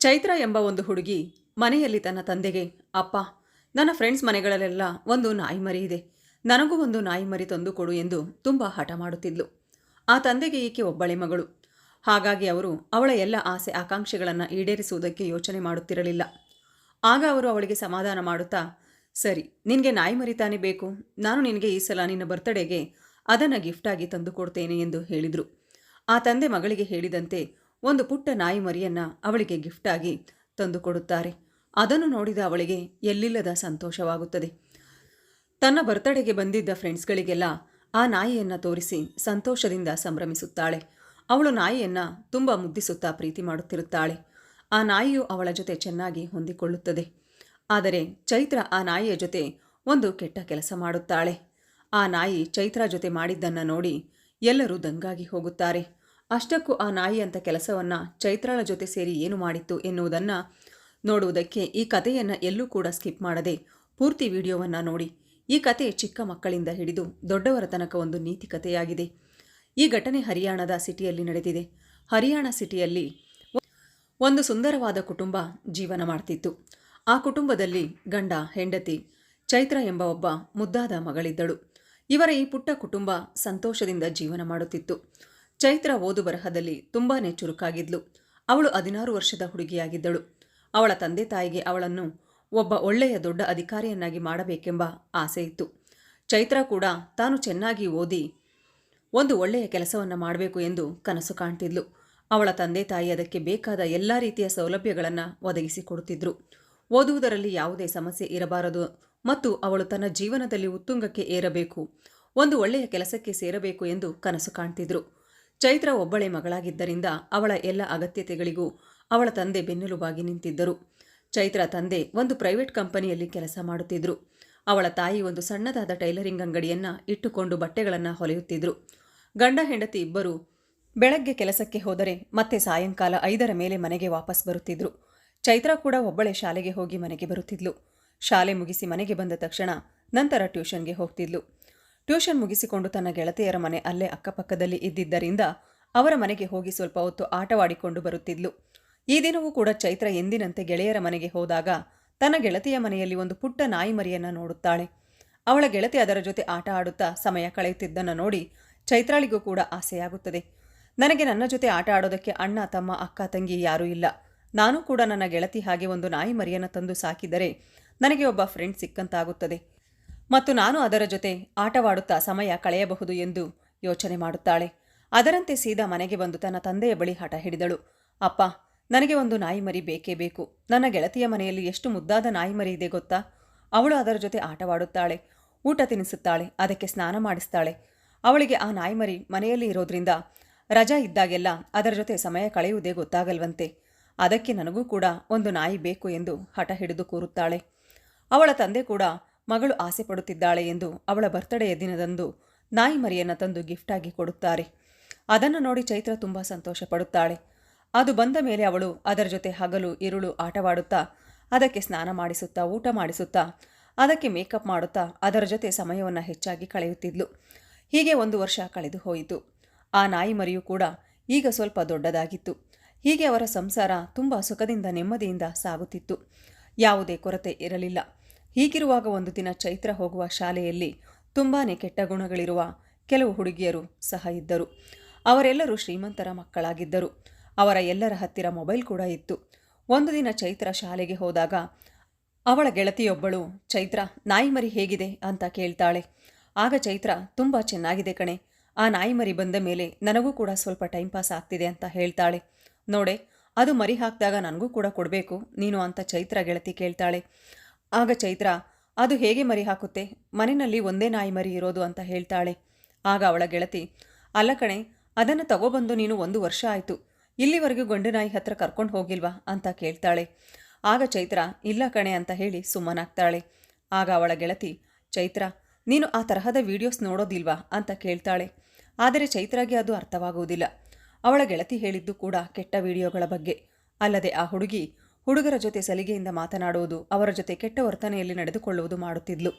ಚೈತ್ರ ಎಂಬ ಒಂದು ಹುಡುಗಿ ಮನೆಯಲ್ಲಿ ತನ್ನ ತಂದೆಗೆ, ಅಪ್ಪ, ನನ್ನ ಫ್ರೆಂಡ್ಸ್ ಮನೆಗಳಲ್ಲೆಲ್ಲ ಒಂದು ನಾಯಿ ಮರಿ ಇದೆ. ನನಗೂ ಒಂದು ನಾಯಿ ಮರಿ ತಂದು ಕೊಡು ಎಂದು ತುಂಬ ಹಠ ಮಾಡುತ್ತಿದ್ಲು. ಆ ತಂದೆಗೆ ಈಕೆ ಒಬ್ಬಳೆ ಮಗಳು. ಹಾಗಾಗಿ ಅವರು ಅವಳ ಎಲ್ಲ ಆಸೆ ಆಕಾಂಕ್ಷೆಗಳನ್ನು ಈಡೇರಿಸುವುದಕ್ಕೆ ಯೋಚನೆ ಮಾಡುತ್ತಿರಲಿಲ್ಲ. ಆಗ ಅವರು ಅವಳಿಗೆ ಸಮಾಧಾನ ಮಾಡುತ್ತಾ, ಸರಿ, ನಿನಗೆ ನಾಯಿ ಮರಿ ತಾನೇ ಬೇಕು. ನಾನು ನಿನಗೆ ಈ ಸಲ ನಿನ್ನ ಬರ್ತಡೇಗೆ ಅದನ್ನು ಗಿಫ್ಟಾಗಿ ತಂದುಕೊಡ್ತೇನೆ ಎಂದು ಹೇಳಿದರು. ಆ ತಂದೆ ಮಗಳಿಗೆ ಹೇಳಿದಂತೆ ಒಂದು ಪುಟ್ಟ ನಾಯಿ ಮರಿಯನ್ನ ಅವಳಿಗೆ ಗಿಫ್ಟಾಗಿ ತಂದು ಕೊಡುತ್ತಾರೆ. ಅದನ್ನು ನೋಡಿದ ಅವಳಿಗೆ ಎಲ್ಲಿಲ್ಲದ ಸಂತೋಷವಾಗುತ್ತದೆ. ತನ್ನ ಬರ್ತಡೆಗೆ ಬಂದಿದ್ದ ಫ್ರೆಂಡ್ಸ್ಗಳಿಗೆಲ್ಲ ಆ ನಾಯಿಯನ್ನು ತೋರಿಸಿ ಸಂತೋಷದಿಂದ ಸಂಭ್ರಮಿಸುತ್ತಾಳೆ. ಅವಳು ನಾಯಿಯನ್ನು ತುಂಬ ಮುದ್ದಿಸುತ್ತಾ ಪ್ರೀತಿ ಮಾಡುತ್ತಿರುತ್ತಾಳೆ. ಆ ನಾಯಿಯು ಅವಳ ಜೊತೆ ಚೆನ್ನಾಗಿ ಹೊಂದಿಕೊಳ್ಳುತ್ತದೆ. ಆದರೆ ಚೈತ್ರ ಆ ನಾಯಿಯ ಜೊತೆ ಒಂದು ಕೆಟ್ಟ ಕೆಲಸ ಮಾಡುತ್ತಾಳೆ. ಆ ನಾಯಿ ಚೈತ್ರ ಜೊತೆ ಮಾಡಿದ್ದನ್ನು ನೋಡಿ ಎಲ್ಲರೂ ದಂಗಾಗಿ ಹೋಗುತ್ತಾರೆ. ಅಷ್ಟಕ್ಕೂ ಆ ನಾಯಿ ಅಂತ ಕೆಲಸವನ್ನು ಚೈತ್ರಳ ಜೊತೆ ಸೇರಿ ಏನು ಮಾಡಿತ್ತು ಎನ್ನುವುದನ್ನು ನೋಡುವುದಕ್ಕೆ ಈ ಕಥೆಯನ್ನು ಎಲ್ಲೂ ಕೂಡ ಸ್ಕಿಪ್ ಮಾಡದೆ ಪೂರ್ತಿ ವಿಡಿಯೋವನ್ನು ನೋಡಿ. ಈ ಕತೆ ಚಿಕ್ಕ ಮಕ್ಕಳಿಂದ ಹಿಡಿದು ದೊಡ್ಡವರ ತನಕ ಒಂದು ನೀತಿ ಕಥೆಯಾಗಿದೆ. ಈ ಘಟನೆ ಹರಿಯಾಣದ ಸಿಟಿಯಲ್ಲಿ ನಡೆದಿದೆ. ಹರಿಯಾಣ ಸಿಟಿಯಲ್ಲಿ ಒಂದು ಸುಂದರವಾದ ಕುಟುಂಬ ಜೀವನ ಮಾಡ್ತಿತ್ತು. ಆ ಕುಟುಂಬದಲ್ಲಿ ಗಂಡ, ಹೆಂಡತಿ, ಚೈತ್ರ ಎಂಬ ಒಬ್ಬ ಮುದ್ದಾದ ಮಗಳಿದ್ದಳು. ಇವರ ಈ ಪುಟ್ಟ ಕುಟುಂಬ ಸಂತೋಷದಿಂದ ಜೀವನ ಮಾಡುತ್ತಿತ್ತು. ಚೈತ್ರ ಓದು ಬರಹದಲ್ಲಿ ತುಂಬಾನೇ ಚುರುಕಾಗಿದ್ಲು. ಅವಳು ಹದಿನಾರು ವರ್ಷದ ಹುಡುಗಿಯಾಗಿದ್ದಳು. ಅವಳ ತಂದೆ ತಾಯಿಗೆ ಅವಳನ್ನು ಒಬ್ಬ ಒಳ್ಳೆಯ ದೊಡ್ಡ ಅಧಿಕಾರಿಯನ್ನಾಗಿ ಮಾಡಬೇಕೆಂಬ ಆಸೆ ಇತ್ತು. ಚೈತ್ರ ಕೂಡ ತಾನು ಚೆನ್ನಾಗಿ ಓದಿ ಒಂದು ಒಳ್ಳೆಯ ಕೆಲಸವನ್ನು ಮಾಡಬೇಕು ಎಂದು ಕನಸು ಕಾಣ್ತಿದ್ಲು. ಅವಳ ತಂದೆ ತಾಯಿ ಅದಕ್ಕೆ ಬೇಕಾದ ಎಲ್ಲ ರೀತಿಯ ಸೌಲಭ್ಯಗಳನ್ನು ಒದಗಿಸಿಕೊಡುತ್ತಿದ್ರು ಓದುವುದರಲ್ಲಿ ಯಾವುದೇ ಸಮಸ್ಯೆ ಇರಬಾರದು ಮತ್ತು ಅವಳು ತನ್ನ ಜೀವನದಲ್ಲಿ ಉತ್ತುಂಗಕ್ಕೆ ಏರಬೇಕು, ಒಂದು ಒಳ್ಳೆಯ ಕೆಲಸಕ್ಕೆ ಸೇರಬೇಕು ಎಂದು ಕನಸು ಕಾಣ್ತಿದ್ರು. ಚೈತ್ರ ಒಬ್ಬಳೆ ಮಗಳಾಗಿದ್ದರಿಂದ ಅವಳ ಎಲ್ಲ ಅಗತ್ಯತೆಗಳಿಗೂ ಅವಳ ತಂದೆ ಬೆನ್ನೆಲುಬಾಗಿ ನಿಂತಿದ್ದರು. ಚೈತ್ರ ತಂದೆ ಒಂದು ಪ್ರೈವೇಟ್ ಕಂಪನಿಯಲ್ಲಿ ಕೆಲಸ ಮಾಡುತ್ತಿದ್ದರು ಅವಳ ತಾಯಿ ಒಂದು ಸಣ್ಣದಾದ ಟೈಲರಿಂಗ್ ಅಂಗಡಿಯನ್ನು ಇಟ್ಟುಕೊಂಡು ಬಟ್ಟೆಗಳನ್ನು ಹೊಲೆಯುತ್ತಿದ್ದರು ಗಂಡ ಹೆಂಡತಿ ಇಬ್ಬರು ಬೆಳಗ್ಗೆ ಕೆಲಸಕ್ಕೆ ಹೋದರೆ ಮತ್ತೆ ಸಾಯಂಕಾಲ ಐದರ ಮೇಲೆ ಮನೆಗೆ ವಾಪಸ್ ಬರುತ್ತಿದ್ರು. ಚೈತ್ರ ಕೂಡ ಒಬ್ಬಳೆ ಶಾಲೆಗೆ ಹೋಗಿ ಮನೆಗೆ ಬರುತ್ತಿದ್ಲು. ಶಾಲೆ ಮುಗಿಸಿ ಮನೆಗೆ ಬಂದ ತಕ್ಷಣ ನಂತರ ಟ್ಯೂಷನ್ಗೆ ಹೋಗ್ತಿದ್ಲು. ಟ್ಯೂಷನ್ ಮುಗಿಸಿಕೊಂಡು ತನ್ನ ಗೆಳತಿಯರ ಮನೆ ಅಲ್ಲೇ ಅಕ್ಕಪಕ್ಕದಲ್ಲಿ ಇದ್ದಿದ್ದರಿಂದ ಅವರ ಮನೆಗೆ ಹೋಗಿ ಸ್ವಲ್ಪ ಹೊತ್ತು ಆಟವಾಡಿಕೊಂಡು ಬರುತ್ತಿದ್ಲು. ಈ ದಿನವೂ ಕೂಡ ಚೈತ್ರ ಎಂದಿನಂತೆ ಗೆಳೆಯರ ಮನೆಗೆ ಹೋದಾಗ ತನ್ನ ಗೆಳತಿಯ ಮನೆಯಲ್ಲಿ ಒಂದು ಪುಟ್ಟ ನಾಯಿ ಮರಿಯನ್ನ ನೋಡುತ್ತಾಳೆ. ಅವಳ ಗೆಳತಿ ಅದರ ಜೊತೆ ಆಟ ಆಡುತ್ತಾ ಸಮಯ ಕಳೆಯುತ್ತಿದ್ದನ್ನು ನೋಡಿ ಚೈತ್ರಾಳಿಗೂ ಕೂಡ ಆಸೆಯಾಗುತ್ತದೆ. ನನಗೆ ನನ್ನ ಜೊತೆ ಆಟ ಆಡೋದಕ್ಕೆ ಅಣ್ಣ, ತಮ್ಮ, ಅಕ್ಕ, ತಂಗಿ ಯಾರೂ ಇಲ್ಲ. ನಾನು ಕೂಡ ನನ್ನ ಗೆಳತಿ ಹಾಗೆ ಒಂದು ನಾಯಿ ಮರಿಯನ್ನು ತಂದು ಸಾಕಿದರೆ ನನಗೆ ಒಬ್ಬ ಫ್ರೆಂಡ್ ಸಿಕ್ಕಂತಾಗುತ್ತದೆ. ಮತ್ತು ನಾನು ಅದರ ಜೊತೆ ಆಟವಾಡುತ್ತಾ ಸಮಯ ಕಳೆಯಬಹುದು ಎಂದು ಯೋಚನೆ ಮಾಡುತ್ತಾಳೆ. ಅದರಂತೆ ಸೀದಾ ಮನೆಗೆ ಬಂದು ತನ್ನ ತಂದೆಯ ಬಳಿ ಹಠ ಹಿಡಿದಳು. ಅಪ್ಪ, ನನಗೆ ಒಂದು ನಾಯಿ ಮರಿ ಬೇಕೇ ಬೇಕು. ನನ್ನ ಗೆಳತಿಯ ಮನೆಯಲ್ಲಿ ಎಷ್ಟು ಮುದ್ದಾದ ನಾಯಿ ಮರಿ ಇದೆ ಗೊತ್ತಾ? ಅವಳು ಅದರ ಜೊತೆ ಆಟವಾಡುತ್ತಾಳೆ, ಊಟ ತಿನಿಸುತ್ತಾಳೆ, ಅದಕ್ಕೆ ಸ್ನಾನ ಮಾಡಿಸ್ತಾಳೆ. ಅವಳಿಗೆ ಆ ನಾಯಿ ಮರಿ ಮನೆಯಲ್ಲಿ ಇರೋದ್ರಿಂದ ರಜಾ ಇದ್ದಾಗೆಲ್ಲ ಅದರ ಜೊತೆ ಸಮಯ ಕಳೆಯುವುದೇ ಗೊತ್ತಾಗಲ್ವಂತೆ. ಅದಕ್ಕೆ ನನಗೂ ಕೂಡ ಒಂದು ನಾಯಿ ಬೇಕು ಎಂದು ಹಠ ಹಿಡಿದು ಕೂರುತ್ತಾಳೆ. ಅವಳ ತಂದೆ ಕೂಡ ಮಗಳು ಆಸೆ ಪಡುತ್ತಿದ್ದಾಳೆ ಎಂದು ಅವಳ ಬರ್ತಡೆಯ ದಿನದಂದು ನಾಯಿ ಮರಿಯನ್ನು ತಂದು ಗಿಫ್ಟಾಗಿ ಕೊಡುತ್ತಾರೆ. ಅದನ್ನು ನೋಡಿ ಚೈತ್ರ ತುಂಬ ಸಂತೋಷ ಪಡುತ್ತಾಳೆ. ಅದು ಬಂದ ಮೇಲೆ ಅವಳು ಅದರ ಜೊತೆ ಹಗಲು, ಇರುಳು ಆಟವಾಡುತ್ತಾ, ಅದಕ್ಕೆ ಸ್ನಾನ ಮಾಡಿಸುತ್ತಾ, ಊಟ ಮಾಡಿಸುತ್ತಾ, ಅದಕ್ಕೆ ಮೇಕಪ್ ಮಾಡುತ್ತಾ, ಅದರ ಜೊತೆ ಸಮಯವನ್ನು ಹೆಚ್ಚಾಗಿ ಕಳೆಯುತ್ತಿದ್ಲು. ಹೀಗೆ ಒಂದು ವರ್ಷ ಕಳೆದು ಹೋಯಿತು. ಆ ನಾಯಿ ಮರಿಯೂ ಕೂಡ ಈಗ ಸ್ವಲ್ಪ ದೊಡ್ಡದಾಗಿತ್ತು. ಹೀಗೆ ಅವರ ಸಂಸಾರ ತುಂಬ ಸುಖದಿಂದ ನೆಮ್ಮದಿಯಿಂದ ಸಾಗುತ್ತಿತ್ತು. ಯಾವುದೇ ಕೊರತೆ ಇರಲಿಲ್ಲ. ಹೀಗಿರುವಾಗ ಒಂದು ದಿನ ಚೈತ್ರ ಹೋಗುವ ಶಾಲೆಯಲ್ಲಿ ತುಂಬಾ ಕೆಟ್ಟ ಗುಣಗಳಿರುವ ಕೆಲವು ಹುಡುಗಿಯರು ಸಹ ಇದ್ದರು. ಅವರೆಲ್ಲರೂ ಶ್ರೀಮಂತರ ಮಕ್ಕಳಾಗಿದ್ದರು. ಅವರ ಎಲ್ಲರ ಹತ್ತಿರ ಮೊಬೈಲ್ ಕೂಡ ಇತ್ತು. ಒಂದು ದಿನ ಚೈತ್ರ ಶಾಲೆಗೆ ಹೋದಾಗ, ಅವಳ ಗೆಳತಿಯೊಬ್ಬಳು, ಚೈತ್ರ, ನಾಯಿಮರಿ ಹೇಗಿದೆ? ಅಂತ ಕೇಳ್ತಾಳೆ. ಆಗ ಚೈತ್ರ, ತುಂಬ ಚೆನ್ನಾಗಿದೆ ಕಣೆ. ಆ ನಾಯಿಮರಿ ಬಂದ ಮೇಲೆ ನನಗೂ ಕೂಡ ಸ್ವಲ್ಪ ಟೈಮ್ ಪಾಸ್ ಆಗ್ತಿದೆ ಅಂತ ಹೇಳ್ತಾಳೆ. ನೋಡೆ, ಅದು ಮರಿ ಹಾಕಿದಾಗ ನನಗೂ ಕೂಡ ಕೊಡಬೇಕು, ನೀನು ಅಂತ ಚೈತ್ರ ಗೆಳತಿ ಕೇಳ್ತಾಳೆ. ಆಗ ಚೈತ್ರ, ಅದು ಹೇಗೆ ಮರಿ ಹಾಕುತ್ತೆ? ಮನೆಯಲ್ಲಿ ಒಂದೇ ನಾಯಿ ಮರಿ ಇರೋದು ಅಂತ ಹೇಳ್ತಾಳೆ. ಆಗ ಅವಳ ಗೆಳತಿ, ಅಲ್ಲ ಕಣೆ, ಅದನ್ನು ತಗೊಬಂದು ನೀನು ಒಂದು ವರ್ಷ ಆಯಿತು. ಇಲ್ಲಿವರೆಗೂ ಗಂಡು ನಾಯಿ ಹತ್ರ ಕರ್ಕೊಂಡು ಹೋಗಿಲ್ವಾ ಅಂತ ಕೇಳ್ತಾಳೆ. ಆಗ ಚೈತ್ರ, ಇಲ್ಲ ಕಣೆ ಅಂತ ಹೇಳಿ ಸುಮ್ಮನಾಗ್ತಾಳೆ. ಆಗ ಅವಳ ಗೆಳತಿ, ಚೈತ್ರ, ನೀನು ಆ ತರಹದ ವಿಡಿಯೋಸ್ ನೋಡೋದಿಲ್ವಾ ಅಂತ ಕೇಳ್ತಾಳೆ. ಆದರೆ ಚೈತ್ರಾಗೆ ಅದು ಅರ್ಥವಾಗುವುದಿಲ್ಲ. ಅವಳ ಗೆಳತಿ ಹೇಳಿದ್ದು ಕೂಡ ಕೆಟ್ಟ ವಿಡಿಯೋಗಳ ಬಗ್ಗೆ. ಅಲ್ಲದೆ ಆ ಹುಡುಗಿ ಹುಡುಗರ ಜೊತೆ ಸಲಿಗೆಯಿಂದ ಮಾತನಾಡುವುದು, ಅವರ ಜೊತೆ ಕೆಟ್ಟ ವರ್ತನೆಯಲ್ಲಿ ನಡೆದುಕೊಳ್ಳುವುದು ಮಾಡುತ್ತಿದ್ಲು.